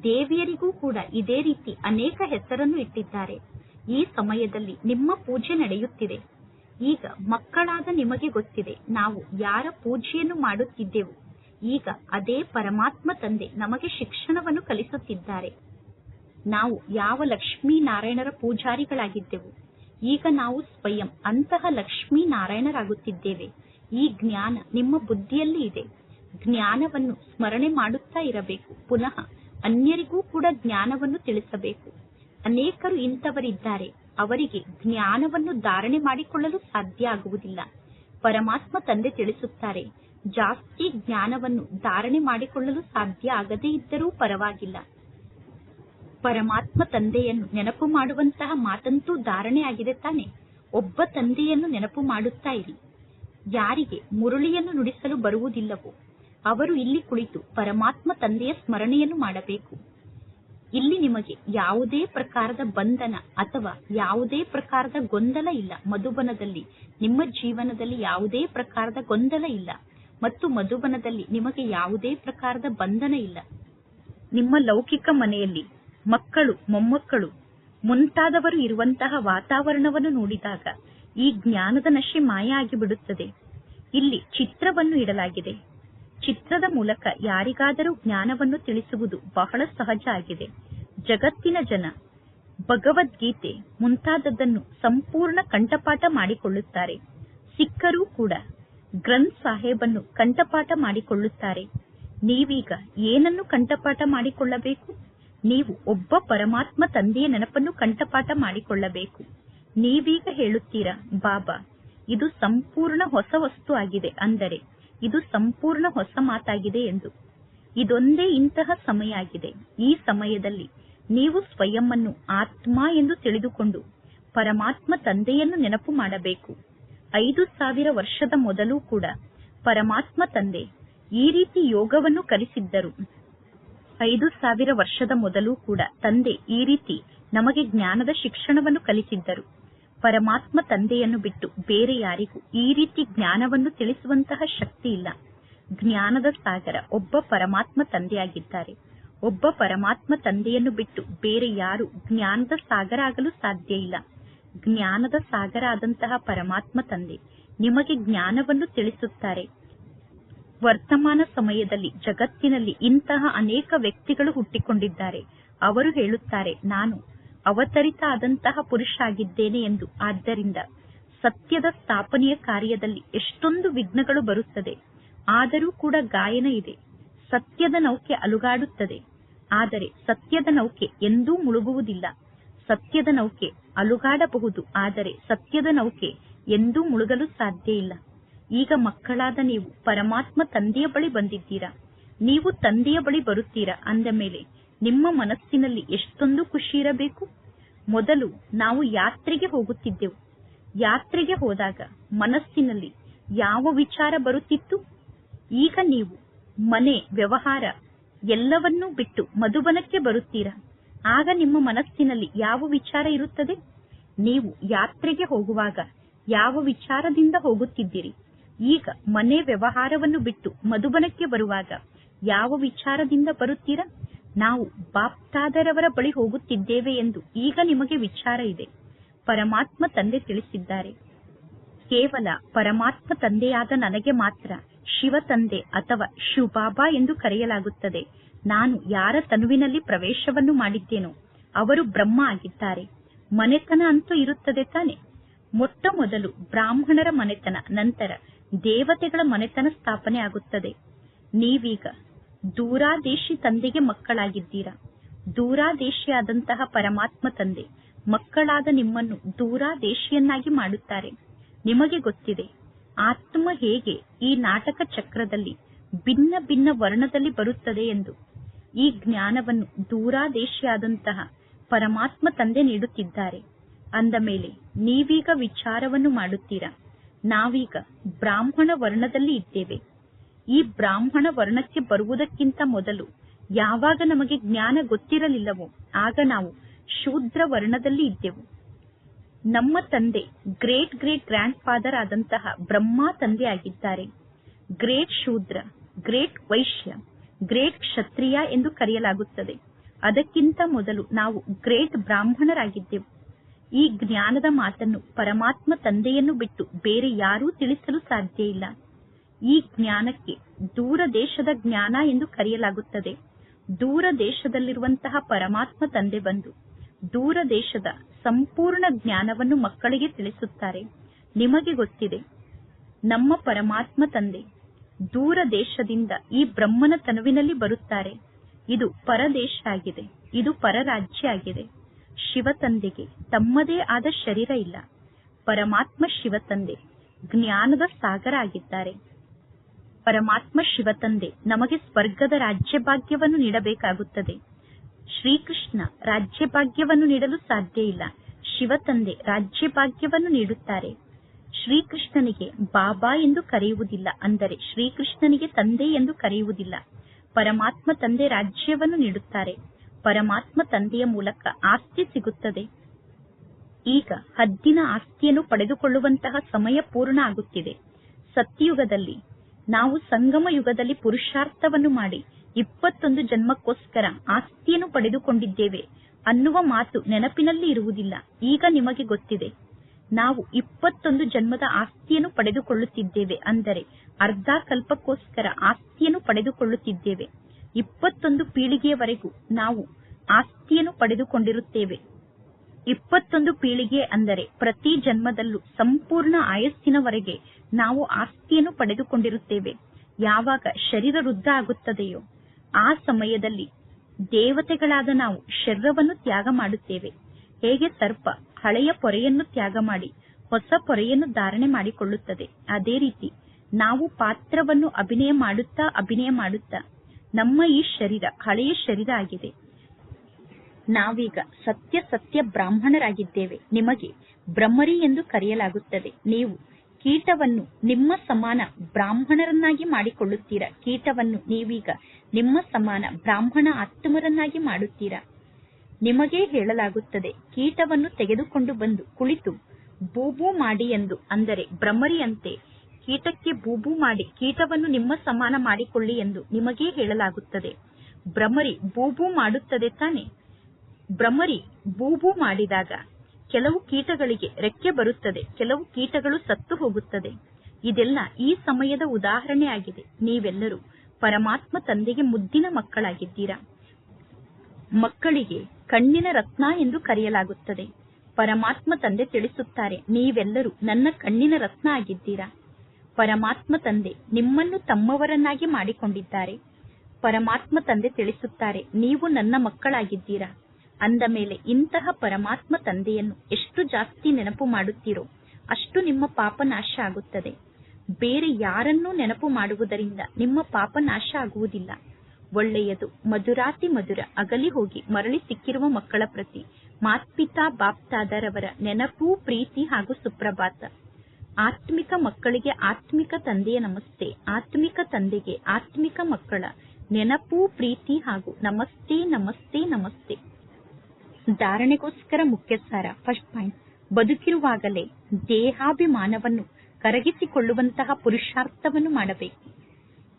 ದೇವಿಯರಿಗೂ ಕೂಡ ಇದೇ ರೀತಿ ಅನೇಕ ಹೆಸರನ್ನು ಇಟ್ಟಿದ್ದಾರೆ. ಈ ಸಮಯದಲ್ಲಿ ನಿಮ್ಮ ಪೂಜೆ ನಡೆಯುತ್ತಿದೆ. ಈಗ ಮಕ್ಕಳಾದ ನಿಮಗೆ ಗೊತ್ತಿದೆ, ನಾವು ಯಾರ ಪೂಜೆಯನ್ನು ಮಾಡುತ್ತಿದ್ದೆವು. ಈಗ ಅದೇ ಪರಮಾತ್ಮ ತಂದೆ ನಮಗೆ ಶಿಕ್ಷಣವನ್ನು ಕಲಿಸುತ್ತಿದ್ದಾರೆ. ನಾವು ಯಾವ ಲಕ್ಷ್ಮೀ ನಾರಾಯಣರ ಪೂಜಾರಿಗಳಾಗಿದ್ದೆವು. ಈಗ ನಾವು ಸ್ವಯಂ ಅಂತಹ ಲಕ್ಷ್ಮೀ ನಾರಾಯಣರಾಗುತ್ತಿದ್ದೇವೆ ಈ ಜ್ಞಾನ ನಿಮ್ಮ ಬುದ್ಧಿಯಲ್ಲಿ ಇದೆ. ಜ್ಞಾನವನ್ನು ಸ್ಮರಣೆ ಮಾಡುತ್ತಾ ಇರಬೇಕು. ಪುನಃ ಅನ್ಯರಿಗೂ ಕೂಡ ಜ್ಞಾನವನ್ನು ತಿಳಿಸಬೇಕು. ಅನೇಕರು ಇಂಥವರಿದ್ದಾರೆ. ಅವರಿಗೆ ಜ್ಞಾನವನ್ನು ಧಾರಣೆ ಮಾಡಿಕೊಳ್ಳಲು ಸಾಧ್ಯ ಆಗುವುದಿಲ್ಲ. ಪರಮಾತ್ಮ ತಂದೆ ತಿಳಿಸುತ್ತಾರೆ, ಜಾಸ್ತಿ ಜ್ಞಾನವನ್ನು ಧಾರಣೆ ಮಾಡಿಕೊಳ್ಳಲು ಸಾಧ್ಯ ಆಗದೇ ಇದ್ದರೂ ಪರವಾಗಿಲ್ಲ. ಪರಮಾತ್ಮ ತಂದೆಯನ್ನು ನೆನಪು ಮಾಡುವಂತಹ ಮಾತಂತೂ ಧಾರಣೆ ಆಗಿದೆ ತಾನೆ. ಒಬ್ಬ ತಂದೆಯನ್ನು ನೆನಪು ಮಾಡುತ್ತಾ ಇರಿ. ಯಾರಿಗೆ ಮುರುಳಿಯನ್ನು ನುಡಿಸಲು ಬರುವುದಿಲ್ಲವೋ, ಅವರು ಇಲ್ಲಿ ಕುಳಿತು ಪರಮಾತ್ಮ ತಂದೆಯ ಸ್ಮರಣೆಯನ್ನು ಮಾಡಬೇಕು. ಇಲ್ಲಿ ನಿಮಗೆ ಯಾವುದೇ ಪ್ರಕಾರದ ಬಂಧನ ಅಥವಾ ಯಾವುದೇ ಪ್ರಕಾರದ ಗೊಂದಲ ಇಲ್ಲ. ಮಧುಬನದಲ್ಲಿ ನಿಮ್ಮ ಜೀವನದಲ್ಲಿ ಯಾವುದೇ ಪ್ರಕಾರದ ಗೊಂದಲ ಇಲ್ಲ. ಮತ್ತು ಮಧುಬನದಲ್ಲಿ ನಿಮಗೆ ಯಾವುದೇ ಪ್ರಕಾರದ ಬಂಧನ ಇಲ್ಲ. ನಿಮ್ಮ ಲೌಕಿಕ ಮನೆಯಲ್ಲಿ ಮಕ್ಕಳು, ಮೊಮ್ಮಕ್ಕಳು ಮುಂತಾದವರು ಇರುವಂತಹ ವಾತಾವರಣವನ್ನು ನೋಡಿದಾಗ ಈ ಜ್ಞಾನದ ನಶೆ ಮಾಯ ಆಗಿಬಿಡುತ್ತದೆ ಇಲ್ಲಿ ಚಿತ್ರವನ್ನು ಇಡಲಾಗಿದೆ. ಚಿತ್ರದ ಮೂಲಕ ಯಾರಿಗಾದರೂ ಜ್ಞಾನವನ್ನು ತಿಳಿಸುವುದು ಬಹಳ ಸಹಜ ಆಗಿದೆ. ಜಗತ್ತಿನ ಜನ ಭಗವದ್ಗೀತೆ ಮುಂತಾದದ್ದನ್ನು ಸಂಪೂರ್ಣ ಕಂಠಪಾಠ ಮಾಡಿಕೊಳ್ಳುತ್ತಾರೆ. ಸಿಕ್ಕರೂ ಕೂಡ ಗ್ರಂಥ್ ಸಾಹೇಬನ್ನು ಕಂಠಪಾಠ ಮಾಡಿಕೊಳ್ಳುತ್ತಾರೆ. ನೀವೀಗ ಏನನ್ನು ಕಂಠಪಾಠ ಮಾಡಿಕೊಳ್ಳಬೇಕು? ನೀವು ಒಬ್ಬ ಪರಮಾತ್ಮ ತಂದೆಯ ನೆನಪನ್ನು ಕಂಠಪಾಠ ಮಾಡಿಕೊಳ್ಳಬೇಕು. ನೀವೀಗ ಹೇಳುತ್ತೀರಾ, ಬಾಬಾ, ಇದು ಸಂಪೂರ್ಣ ಹೊಸ ವಸ್ತು ಆಗಿದೆ ಅಂದರೆ ಇದು ಸಂಪೂರ್ಣ ಹೊಸ ಮಾತಾಗಿದೆ ಎಂದು. ಇದೊಂದೇ ಇಂತಹ ಸಮಯ ಆಗಿದೆ ಈ ಸಮಯದಲ್ಲಿ ನೀವು ಸ್ವಯಂ ಆತ್ಮ ಎಂದು ತಿಳಿದುಕೊಂಡು ಪರಮಾತ್ಮ ತಂದೆಯನ್ನು ನೆನಪು ಮಾಡಬೇಕು. ಐದು ಸಾವಿರ ವರ್ಷದ ಮೊದಲು ಕೂಡ ಪರಮಾತ್ಮ ತಂದೆ ಈ ರೀತಿ ಯೋಗವನ್ನು ಕಲಿಸಿದ್ದರು. ಐದು ಸಾವಿರ ವರ್ಷದ ಮೊದಲು ಕೂಡ ತಂದೆ ಈ ರೀತಿ ನಮಗೆ ಜ್ಞಾನದ ಶಿಕ್ಷಣವನ್ನು ಕಲಿಸಿದ್ದರು. ಪರಮಾತ್ಮ ತಂದೆಯನ್ನು ಬಿಟ್ಟು ಬೇರೆ ಯಾರಿಗೂ ಈ ರೀತಿ ಜ್ಞಾನವನ್ನು ತಿಳಿಸುವಂತಹ ಶಕ್ತಿ ಇಲ್ಲ. ಜ್ಞಾನದ ಸಾಗರ ಒಬ್ಬ ಪರಮಾತ್ಮ ತಂದೆಯಾಗಿದ್ದಾರೆ. ಒಬ್ಬ ಪರಮಾತ್ಮ ತಂದೆಯನ್ನು ಬಿಟ್ಟು ಬೇರೆ ಯಾರು ಜ್ಞಾನದ ಸಾಗರ ಆಗಲು ಸಾಧ್ಯ ಇಲ್ಲ. ಜ್ಞಾನದ ಸಾಗರ ಆದಂತಹ ಪರಮಾತ್ಮ ತಂದೆ ನಿಮಗೆ ಜ್ಞಾನವನ್ನು ತಿಳಿಸುತ್ತಾರೆ. ವರ್ತಮಾನ ಸಮಯದಲ್ಲಿ ಜಗತ್ತಿನಲ್ಲಿ ಇಂತಹ ಅನೇಕ ವ್ಯಕ್ತಿಗಳು ಹುಟ್ಟಿಕೊಂಡಿದ್ದಾರೆ. ಅವರು ಹೇಳುತ್ತಾರೆ, ನಾನು ಅವತರಿತ ಆದಂತಹ ಪುರುಷ ಆಗಿದ್ದೇನೆ ಎಂದು. ಆದ್ದರಿಂದ ಸತ್ಯದ ಸ್ಥಾಪನೆಯ ಕಾರ್ಯದಲ್ಲಿ ಎಷ್ಟೊಂದು ವಿಘ್ನಗಳು ಬರುತ್ತದೆ. ಆದರೂ ಕೂಡ ಗಾಯನ ಇದೆ. ಸತ್ಯದ ನೌಕೆ ಅಲುಗಾಡುತ್ತದೆ. ಆದರೆ ಸತ್ಯದ ನೌಕೆ ಎಂದೂ ಮುಳುಗುವುದಿಲ್ಲ. ಸತ್ಯದ ನೌಕೆ ಅಲುಗಾಡಬಹುದು. ಆದರೆ ಸತ್ಯದ ನೌಕೆ ಎಂದೂ ಮುಳುಗಲು ಸಾಧ್ಯ ಇಲ್ಲ. ಈಗ ಮಕ್ಕಳಾದ ನೀವು ಪರಮಾತ್ಮ ತಂದೆಯ ಬಳಿ ಬಂದಿದ್ದೀರಾ? ನೀವು ತಂದೆಯ ಬಳಿ ಬರುತ್ತೀರಾ? ಅಂದ ಮೇಲೆ ನಿಮ್ಮ ಮನಸ್ಸಿನಲ್ಲಿ ಎಷ್ಟೊಂದು ಖುಷಿ ಇರಬೇಕು? ಮೊದಲು ನಾವು ಯಾತ್ರೆಗೆ ಹೋಗುತ್ತಿದ್ದೆವು. ಯಾತ್ರೆಗೆ ಹೋದಾಗ ಮನಸ್ಸಿನಲ್ಲಿ ಯಾವ ವಿಚಾರ ಬರುತ್ತಿತ್ತು? ಈಗ ನೀವು ಮನೆ, ವ್ಯವಹಾರ ಎಲ್ಲವನ್ನೂ ಬಿಟ್ಟು ಮಧುಬನಕ್ಕೆ ಬರುತ್ತೀರಾ? ಆಗ ನಿಮ್ಮ ಮನಸ್ಸಿನಲ್ಲಿ ಯಾವ ವಿಚಾರ ಇರುತ್ತದೆ? ನೀವು ಯಾತ್ರೆಗೆ ಹೋಗುವಾಗ ಯಾವ ವಿಚಾರದಿಂದ ಹೋಗುತ್ತಿದ್ದೀರಿ? ಈಗ ಮನೆ, ವ್ಯವಹಾರವನ್ನು ಬಿಟ್ಟು ಮಧುಬನಕ್ಕೆ ಬರುವಾಗ ಯಾವ ವಿಚಾರದಿಂದ ಬರುತ್ತೀರಾ? ನಾವು ಬಾಪ್ತಾದರವರ ಬಳಿ ಹೋಗುತ್ತಿದ್ದೇವೆ ಎಂದು ಈಗ ನಿಮಗೆ ವಿಚಾರ ಇದೆ. ಪರಮಾತ್ಮ ತಂದೆ ತಿಳಿಸಿದ್ದಾರೆ. ಕೇವಲ ಪರಮಾತ್ಮ ತಂದೆಯಾದ ನನಗೆ ಮಾತ್ರ ಶಿವ ತಂದೆ ಅಥವಾ ಶಿವಬಾಬಾ ಎಂದು ಕರೆಯಲಾಗುತ್ತದೆ. ನಾನು ಯಾರ ತನುವಿನಲ್ಲಿ ಪ್ರವೇಶವನ್ನು ಮಾಡಿದ್ದೇನೋ ಅವರು ಬ್ರಹ್ಮ ಆಗಿದ್ದಾರೆ. ಮನೆತನ ಅಂತೂ ಇರುತ್ತದೆ ತಾನೆ. ಮೊಟ್ಟ ಮೊದಲು ಬ್ರಾಹ್ಮಣರ ಮನೆತನ, ನಂತರ ದೇವತೆಗಳ ಮನೆತನ ಸ್ಥಾಪನೆ ಆಗುತ್ತದೆ. ನೀವೀಗ ದೂರಾದೇಶಿ ತಂದೆಗೆ ಮಕ್ಕಳಾಗಿದ್ದೀರಾ. ದೂರಾದೇಶಿಯಾದಂತಹ ಪರಮಾತ್ಮ ತಂದೆ, ಮಕ್ಕಳಾದ ನಿಮ್ಮನ್ನು ದೂರಾದೇಶಿಯನ್ನಾಗಿ ಮಾಡುತ್ತಾರೆ. ನಿಮಗೆ ಗೊತ್ತಿದೆ, ಆತ್ಮ ಹೇಗೆ ಈ ನಾಟಕ ಚಕ್ರದಲ್ಲಿ ಭಿನ್ನ ಭಿನ್ನ ವರ್ಣದಲ್ಲಿ ಬರುತ್ತದೆ ಎಂದು. ಈ ಜ್ಞಾನವನ್ನು ದೂರಾದೇಶಿಯಾದಂತಹ ಪರಮಾತ್ಮ ತಂದೆ ನೀಡುತ್ತಿದ್ದಾರೆ. ಅಂದ ಮೇಲೆ, ನೀವೀಗ ವಿಚಾರವನ್ನು ಮಾಡುತ್ತೀರಾ? ನಾವೀಗ ಬ್ರಾಹ್ಮಣ ವರ್ಣದಲ್ಲಿ ಇದ್ದೇವೆ. ಈ ಬ್ರಾಹ್ಮಣ ವರ್ಣಕ್ಕೆ ಬರುವುದಕ್ಕಿಂತ ಮೊದಲು ಯಾವಾಗ ನಮಗೆ ಜ್ಞಾನ ಗೊತ್ತಿರಲಿಲ್ಲವೋ ಆಗ ನಾವು ಶೂದ್ರ ವರ್ಣದಲ್ಲಿ ಇದ್ದೆವು. ನಮ್ಮ ತಂದೆ ಗ್ರೇಟ್ ಗ್ರೇಟ್ ಗ್ರ್ಯಾಂಡ್ ಫಾದರ್ ಆದಂತಹ ಬ್ರಹ್ಮ ತಂದೆ ಆಗಿದ್ದಾರೆ. Great Shudra, great Vaishya, great Kshatriya ಎಂದು ಕರೆಯಲಾಗುತ್ತದೆ. ಅದಕ್ಕಿಂತ ಮೊದಲು ನಾವು ಗ್ರೇಟ್ ಬ್ರಾಹ್ಮಣರಾಗಿದ್ದೆವು. ಈ ಜ್ಞಾನದ ಮಾತನ್ನು ಪರಮಾತ್ಮ ತಂದೆಯನ್ನು ಬಿಟ್ಟು ಬೇರೆ ಯಾರೂ ತಿಳಿಸಲು ಸಾಧ್ಯ ಇಲ್ಲ. ಈ ಜ್ಞಾನಕ್ಕೆ ದೂರ ದೇಶದ ಜ್ಞಾನ ಎಂದು ಕರೆಯಲಾಗುತ್ತದೆ. ದೂರ ದೇಶದಲ್ಲಿರುವಂತಹ ಪರಮಾತ್ಮ ತಂದೆ ಬಂದು ದೂರ ದೇಶದ ಸಂಪೂರ್ಣ ಜ್ಞಾನವನ್ನು ಮಕ್ಕಳಿಗೆ ತಿಳಿಸುತ್ತಾರೆ. ನಿಮಗೆ ಗೊತ್ತಿದೆ, ನಮ್ಮ ಪರಮಾತ್ಮ ತಂದೆ ದೂರ ದೇಶದಿಂದ ಈ ಬ್ರಹ್ಮನ ತನುವಿನಲ್ಲಿ ಬರುತ್ತಾರೆ. ಇದು ಪರದೇಶ ಆಗಿದೆ, ಇದು ಪರರಾಜ್ಯ ಆಗಿದೆ. ಶಿವ ತಂದೆಗೆ ತಮ್ಮದೇ ಆದ ಶರೀರ ಇಲ್ಲ. ಪರಮಾತ್ಮ ಶಿವ ತಂದೆ, ಜ್ಞಾನದ ಸಾಗರ ಆಗಿದ್ದಾರೆ. ಪರಮಾತ್ಮ ಶಿವ ತಂದೆ, ನಮಗೆ ಸ್ವರ್ಗದ ರಾಜ್ಯಭಾಗ್ಯವನ್ನು ನೀಡಬೇಕಾಗುತ್ತದೆ. ಶ್ರೀಕೃಷ್ಣ ರಾಜ್ಯಭಾಗ್ಯವನ್ನು ನೀಡಲು ಸಾಧ್ಯ ಇಲ್ಲ. ಶಿವ ತಂದೆ ರಾಜ್ಯ ಭಾಗ್ಯವನ್ನು ನೀಡುತ್ತಾರೆ. ಶ್ರೀಕೃಷ್ಣನಿಗೆ ಬಾಬಾ ಎಂದು ಕರೆಯುವುದಿಲ್ಲ ಅಂದರೆ ಶ್ರೀಕೃಷ್ಣನಿಗೆ ತಂದೆ ಎಂದು ಕರೆಯುವುದಿಲ್ಲ. ಪರಮಾತ್ಮ ತಂದೆ ರಾಜ್ಯವನ್ನು ನೀಡುತ್ತಾರೆ. ಪರಮಾತ್ಮ ತಂದೆಯ ಮೂಲಕ ಆಸ್ತಿ ಸಿಗುತ್ತದೆ. ಈಗ ಹದ್ದಿನ ಆಸ್ತಿಯನ್ನು ಪಡೆದುಕೊಳ್ಳುವಂತಹ ಸಮಯ ಪೂರ್ಣ ಆಗುತ್ತಿದೆ. ಸತ್ಯಯುಗದಲ್ಲಿ ನಾವು ಸಂಗಮ ಯುಗದಲ್ಲಿ ಪುರುಷಾರ್ಥವನ್ನು ಮಾಡಿ ಇಪ್ಪತ್ತೊಂದು ಜನ್ಮಕ್ಕೋಸ್ಕರ ಆಸ್ತಿಯನ್ನು ಪಡೆದುಕೊಂಡಿದ್ದೇವೆ ಅನ್ನುವ ಮಾತು ನೆನಪಿನಲ್ಲಿ ಇರುವುದಿಲ್ಲ. ಈಗ ನಿಮಗೆ ಗೊತ್ತಿದೆ. ನಾವು ಇಪ್ಪತ್ತೊಂದು ಜನ್ಮದ ಆಸ್ತಿಯನ್ನು ಪಡೆದುಕೊಳ್ಳುತ್ತಿದ್ದೇವೆ ಅಂದರೆ ಅರ್ಧ ಕಲ್ಪಕ್ಕೋಸ್ಕರ ಆಸ್ತಿಯನ್ನು ಪಡೆದುಕೊಳ್ಳುತ್ತಿದ್ದೇವೆ. ಇಪ್ಪತ್ತೊಂದು ಪೀಳಿಗೆಯವರೆಗೂ ನಾವು ಆಸ್ತಿಯನ್ನು ಪಡೆದುಕೊಂಡಿರುತ್ತೇವೆ. ಇಪ್ಪತ್ತೊಂದು ಪೀಳಿಗೆ ಅಂದರೆ ಪ್ರತಿ ಜನ್ಮದಲ್ಲೂ ಸಂಪೂರ್ಣ ಆಯಸ್ಸಿನವರೆಗೆ ನಾವು ಆಸ್ತಿಯನ್ನು ಪಡೆದುಕೊಂಡಿರುತ್ತೇವೆ. ಯಾವಾಗ ಶರೀರ ವೃದ್ಧ ಆಗುತ್ತದೆಯೋ ಆ ಸಮಯದಲ್ಲಿ ದೇವತೆಗಳಾದ ನಾವು ಶರೀರವನ್ನು ತ್ಯಾಗ ಮಾಡುತ್ತೇವೆ. ಹೇಗೆ ಸರ್ಪ ಹಳೆಯ ಪೊರೆಯನ್ನು ತ್ಯಾಗ ಮಾಡಿ ಹೊಸ ಪೊರೆಯನ್ನು ಧಾರಣೆ ಮಾಡಿಕೊಳ್ಳುತ್ತದೆ. ಅದೇ ರೀತಿ ನಾವು ಪಾತ್ರವನ್ನು ಅಭಿನಯ ಮಾಡುತ್ತಾ ಅಭಿನಯ ಮಾಡುತ್ತಾ ನಮ್ಮ ಈ ಶರೀರ ಹಳೆಯ ಶರೀರ ಆಗಿದೆ. ನಾವೀಗ ಸತ್ಯ ಸತ್ಯ ಬ್ರಾಹ್ಮಣರಾಗಿದ್ದೇವೆ. ನಿಮಗೆ ಬ್ರಹ್ಮರಿ ಎಂದು ಕರೆಯಲಾಗುತ್ತದೆ. ನೀವು ಕೀಟವನ್ನು ನಿಮ್ಮ ಸಮಾನ ಬ್ರಾಹ್ಮಣರನ್ನಾಗಿ ಮಾಡಿಕೊಳ್ಳುತ್ತೀರಾ? ಕೀಟವನ್ನು ನೀವೀಗ ನಿಮ್ಮ ಸಮಾನ ಬ್ರಾಹ್ಮಣ ಆತ್ಮರನ್ನಾಗಿ ಮಾಡುತ್ತೀರಾ? ನಿಮಗೇ ಹೇಳಲಾಗುತ್ತದೆ, ಕೀಟವನ್ನು ತೆಗೆದುಕೊಂಡು ಬಂದು ಕುಳಿತು ಬೂಬೂ ಮಾಡಿ ಎಂದು ಅಂದರೆ ಭ್ರಮರಿಯಂತೆ ಕೀಟಕ್ಕೆ ಬೂಬೂ ಮಾಡಿ ಕೀಟವನ್ನು ನಿಮ್ಮ ಸಮಾನ ಮಾಡಿಕೊಳ್ಳಿ ಎಂದು ನಿಮಗೇ ಹೇಳಲಾಗುತ್ತದೆ. ಭ್ರಮರಿ ಬೂಬೂ ಮಾಡುತ್ತದೆ ತಾನೆ? ಭ್ರಮರಿ ಬೂಬೂ ಮಾಡಿದಾಗ ಕೆಲವು ಕೀಟಗಳಿಗೆ ರೆಕ್ಕೆ ಬರುತ್ತದೆ, ಕೆಲವು ಕೀಟಗಳು ಸತ್ತು ಹೋಗುತ್ತದೆ. ಇದೆಲ್ಲ ಈ ಸಮಯದ ಉದಾಹರಣೆ ಆಗಿದೆ. ನೀವೆಲ್ಲರೂ ಪರಮಾತ್ಮ ತಂದೆಗೆ ಮುದ್ದಿನ ಮಕ್ಕಳಾಗಿದ್ದೀರಾ? ಮಕ್ಕಳಿಗೆ ಕಣ್ಣಿನ ರತ್ನ ಎಂದು ಕರೆಯಲಾಗುತ್ತದೆ. ಪರಮಾತ್ಮ ತಂದೆ ತಿಳಿಸುತ್ತಾರೆ, ನೀವೆಲ್ಲರೂ ನನ್ನ ಕಣ್ಣಿನ ರತ್ನ ಆಗಿದ್ದೀರಾ? ಪರಮಾತ್ಮ ತಂದೆ ನಿಮ್ಮನ್ನು ತಮ್ಮವರನ್ನಾಗಿ ಮಾಡಿಕೊಂಡಿದ್ದಾರೆ. ಪರಮಾತ್ಮ ತಂದೆ ತಿಳಿಸುತ್ತಾರೆ, ನೀವು ನನ್ನ ಮಕ್ಕಳಾಗಿದ್ದೀರಾ? ಅಂದ ಮೇಲೆ, ಇಂತಹ ಪರಮಾತ್ಮ ತಂದೆಯನ್ನು ಎಷ್ಟು ಜಾಸ್ತಿ ನೆನಪು ಮಾಡುತ್ತೀರೋ ಅಷ್ಟು ನಿಮ್ಮ ಪಾಪ ನಾಶ ಆಗುತ್ತದೆ. ಬೇರೆ ಯಾರನ್ನೂ ನೆನಪು ಮಾಡುವುದರಿಂದ ನಿಮ್ಮ ಪಾಪ ನಾಶ ಆಗುವುದಿಲ್ಲ. ಒಳ್ಳೆಯದು, ಮಧುರಾತಿ ಮಧುರ, ಅಗಲಿ ಹೋಗಿ ಮರಳಿ ಸಿಕ್ಕಿರುವ ಮಕ್ಕಳ ಪ್ರತಿ, ಮಾತ್ಪಿತಾ ಬಾಪ್ತಾದರವರ ನೆನಪು, ಪ್ರೀತಿ ಹಾಗೂ ಸುಪ್ರಭಾತ. ಆತ್ಮಿಕ ಮಕ್ಕಳಿಗೆ ಆತ್ಮಿಕ ತಂದೆಯ ನಮಸ್ತೆ, ಆತ್ಮಿಕ ತಂದೆಗೆ ಆತ್ಮಿಕ ಮಕ್ಕಳ ನೆನಪು, ಪ್ರೀತಿ ಹಾಗೂ ನಮಸ್ತೆ ನಮಸ್ತೆ ನಮಸ್ತೆ. ಧಾರಣೆಗೋಸ್ಕರ ಮುಖ್ಯ ಸಾರ ಫಸ್ಟ್ ಪಾಯಿಂಟ್ ಬದುಕಿರುವಾಗಲೇ ದೇಹಾಭಿಮಾನವನ್ನು ಕರಗಿಸಿಕೊಳ್ಳುವಂತಹ ಪುರುಷಾರ್ಥವನ್ನು ಮಾಡಬೇಕು.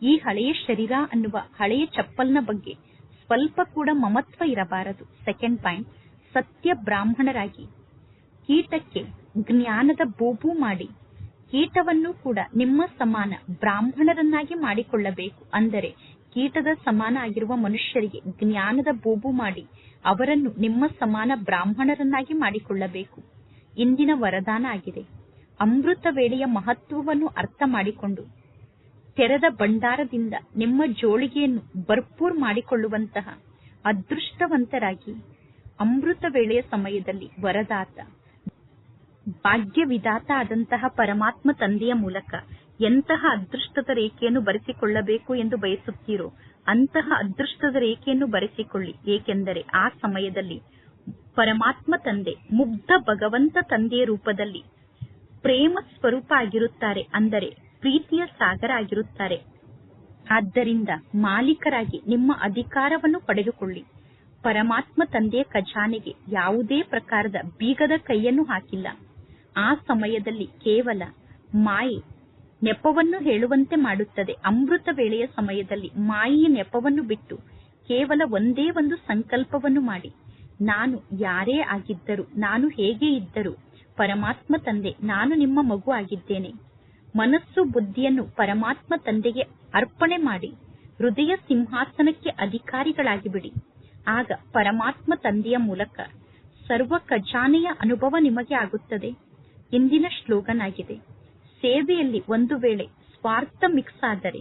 ಈ ಹಳೆಯ ಶರೀರ ಅನ್ನುವ ಹಳೆಯ ಚಪ್ಪಲ್ನ ಬಗ್ಗೆ ಸ್ವಲ್ಪ ಕೂಡ ಮಮತ್ವ ಇರಬಾರದು. ಸೆಕೆಂಡ್ ಪಾಯಿಂಟ್ ಸತ್ಯ ಬ್ರಾಹ್ಮಣರಾಗಿ. ಕೀಟಕ್ಕೆ ಜ್ಞಾನದ ಬೋಬು ಮಾಡಿ, ಕೀಟವನ್ನು ಕೂಡ ನಿಮ್ಮ ಸಮಾನ ಬ್ರಾಹ್ಮಣರನ್ನಾಗಿ ಮಾಡಿಕೊಳ್ಳಬೇಕು. ಅಂದರೆ ಕೀಟದ ಸಮಾನ ಆಗಿರುವ ಮನುಷ್ಯರಿಗೆ ಜ್ಞಾನದ ಬೋಬು ಮಾಡಿ ಅವರನ್ನು ನಿಮ್ಮ ಸಮಾನ ಬ್ರಾಹ್ಮಣರನ್ನಾಗಿ ಮಾಡಿಕೊಳ್ಳಬೇಕು. ಇಂದಿನ ವರದಾನ ಆಗಿದೆ. ಅಮೃತ ವೇಳೆಯ ಮಹತ್ವವನ್ನು ಅರ್ಥ ಮಾಡಿಕೊಂಡು ತೆರೆದ ಭಂಡಾರದಿಂದ ನಿಮ್ಮ ಜೋಳಿಗೆಯನ್ನು ಭರ್ಪೂರ್ ಮಾಡಿಕೊಳ್ಳುವಂತಹ ಅದೃಷ್ಟವಂತರಾಗಿ ಅಮೃತ ವೇಳೆಯ ಸಮಯದಲ್ಲಿ ವರದಾತ ಭಾಗ್ಯವಿದಾತ ಆದಂತಹ ಪರಮಾತ್ಮ ತಂದೆಯ ಮೂಲಕ ಎಂತಹ ಅದೃಷ್ಟದ ರೇಖೆಯನ್ನು ಬರೆಸಿಕೊಳ್ಳಬೇಕು ಎಂದು ಬಯಸುತ್ತೀರೋ, ಅಂತಹ ಅದೃಷ್ಟದ ರೇಖೆಯನ್ನು ಬರೆಸಿಕೊಳ್ಳಿ. ಏಕೆಂದರೆ ಆ ಸಮಯದಲ್ಲಿ ಪರಮಾತ್ಮ ತಂದೆ, ಮುಗ್ಧ ಭಗವಂತ ತಂದೆಯ ರೂಪದಲ್ಲಿ ಪ್ರೇಮ ಸ್ವರೂಪ ಆಗಿರುತ್ತಾರೆ, ಅಂದರೆ ಪ್ರೀತಿಯ ಸಾಗರ ಆಗಿರುತ್ತಾರೆ. ಆದ್ದರಿಂದ ಮಾಲೀಕರಾಗಿ ನಿಮ್ಮ ಅಧಿಕಾರವನ್ನು ಪಡೆದುಕೊಳ್ಳಿ. ಪರಮಾತ್ಮ ತಂದೆಯ ಖಜಾನೆಗೆ ಯಾವುದೇ ಪ್ರಕಾರದ ಬೀಗದ ಕೈಯನ್ನು ಹಾಕಿಲ್ಲ. ಆ ಸಮಯದಲ್ಲಿ ಕೇವಲ ಮಾಯೆ ನೆಪವನ್ನು ಹೇಳುವಂತೆ ಮಾಡುತ್ತದೆ. ಅಮೃತ ವೇಳೆಯ ಸಮಯದಲ್ಲಿ ಮಾಯೆಯ ನೆಪವನ್ನು ಬಿಟ್ಟು ಕೇವಲ ಒಂದೇ ಒಂದು ಸಂಕಲ್ಪವನ್ನು ಮಾಡಿ. ನಾನು ಯಾರೇ ಆಗಿದ್ದರೂ, ನಾನು ಹೇಗೆ ಇದ್ದರೂ, ಪರಮಾತ್ಮ ತಂದೆ, ನಾನು ನಿಮ್ಮ ಮಗು ಆಗಿದ್ದೇನೆ. ಮನಸ್ಸು ಬುದ್ಧಿಯನ್ನು ಪರಮಾತ್ಮ ತಂದೆಗೆ ಅರ್ಪಣೆ ಮಾಡಿ, ಹೃದಯ ಸಿಂಹಾಸನಕ್ಕೆ ಅಧಿಕಾರಿಗಳಾಗಿ ಬಿಡಿ ಆಗ ಪರಮಾತ್ಮ ತಂದೆಯ ಮೂಲಕ ಸರ್ವ ಖಜಾನೆಯ ಅನುಭವ ನಿಮಗೆ ಆಗುತ್ತದೆ. ಇಂದಿನ ಶ್ಲೋಗನ್ ಸೇವೆಯಲ್ಲಿ ಒಂದು ವೇಳೆ ಸ್ವಾರ್ಥ ಮಿಕ್ಸ್ ಆದರೆ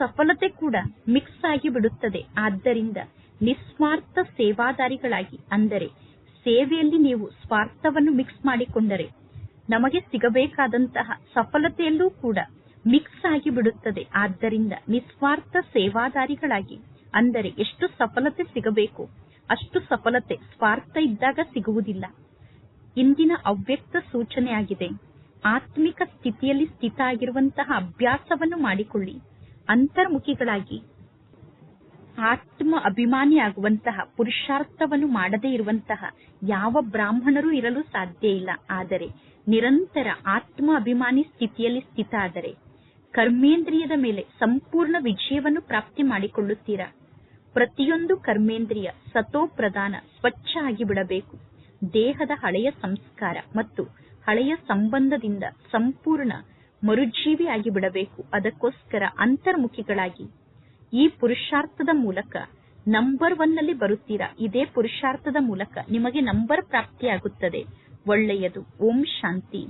ಸಫಲತೆ ಕೂಡ ಮಿಕ್ಸ್ ಆಗಿ ಬಿಡುತ್ತದೆ. ಆದ್ದರಿಂದ ನಿಸ್ವಾರ್ಥ ಸೇವಾದಾರಿಗಳಾಗಿ ಅಂದರೆ ಸೇವೆಯಲ್ಲಿ ನೀವು ಸ್ವಾರ್ಥವನ್ನು ಮಿಕ್ಸ್ ಮಾಡಿಕೊಂಡರೆ ನಮಗೆ ಸಿಗಬೇಕಾದಂತಹ ಸಫಲತೆಯಲ್ಲೂ ಕೂಡ ಮಿಕ್ಸ್ ಆಗಿ ಬಿಡುತ್ತದೆ. ಆದ್ದರಿಂದ ನಿಸ್ವಾರ್ಥ ಸೇವಾದಾರಿಗಳಾಗಿ ಅಂದರೆ ಎಷ್ಟು ಸಫಲತೆ ಸಿಗಬೇಕು, ಅಷ್ಟು ಸಫಲತೆ ಸ್ವಾರ್ಥ ಇದ್ದಾಗ ಸಿಗುವುದಿಲ್ಲ. ಇಂದಿನ ಅವ್ಯಕ್ತ ಸೂಚನೆ ಆಗಿದೆ ಆತ್ಮಿಕ ಸ್ಥಿತಿಯಲ್ಲಿ ಸ್ಥಿತ ಆಗಿರುವಂತಹ ಅಭ್ಯಾಸವನ್ನು ಮಾಡಿಕೊಳ್ಳಿ. ಅಂತರ್ಮುಖಿಗಳಾಗಿ ಆತ್ಮ ಅಭಿಮಾನಿಯಾಗುವಂತಹ ಪುರುಷಾರ್ಥವನ್ನು ಮಾಡದೇ ಇರುವಂತಹ ಯಾವ ಬ್ರಾಹ್ಮಣರು ಇರಲು ಸಾಧ್ಯ ಇಲ್ಲ. ಆದರೆ ನಿರಂತರ ಆತ್ಮ ಅಭಿಮಾನಿ ಸ್ಥಿತಿಯಲ್ಲಿ ಸ್ಥಿತ ಆದರೆ ಕರ್ಮೇಂದ್ರಿಯದ ಮೇಲೆ ಸಂಪೂರ್ಣ ವಿಜಯವನ್ನು ಪ್ರಾಪ್ತಿ ಮಾಡಿಕೊಳ್ಳುತ್ತೀರಾ? ಪ್ರತಿಯೊಂದು ಕರ್ಮೇಂದ್ರಿಯ ಸತೋ ಪ್ರಧಾನ ಸ್ವಚ್ಛ ಆಗಿ ಬಿಡಬೇಕು ದೇಹದ ಹಳೆಯ ಸಂಸ್ಕಾರ ಮತ್ತು ಹಳೆಯ ಸಂಬಂಧದಿಂದ ಸಂಪೂರ್ಣ ಮರುಜೀವಿಯಾಗಿ ಬಿಡಬೇಕು ಅದಕ್ಕೋಸ್ಕರ ಅಂತರ್ಮುಖಿಗಳಾಗಿ ಈ ಪುರುಷಾರ್ಥದ ಮೂಲಕ ನಂಬರ್ ಒನ್ನಲ್ಲಿ ಬರುತ್ತೀರಾ? ಇದೇ ಪುರುಷಾರ್ಥದ ಮೂಲಕ ನಿಮಗೆ ನಂಬರ್ ಪ್ರಾಪ್ತಿಯಾಗುತ್ತದೆ. ಒಳ್ಳೆಯದು. ಓಂ ಶಾಂತಿ.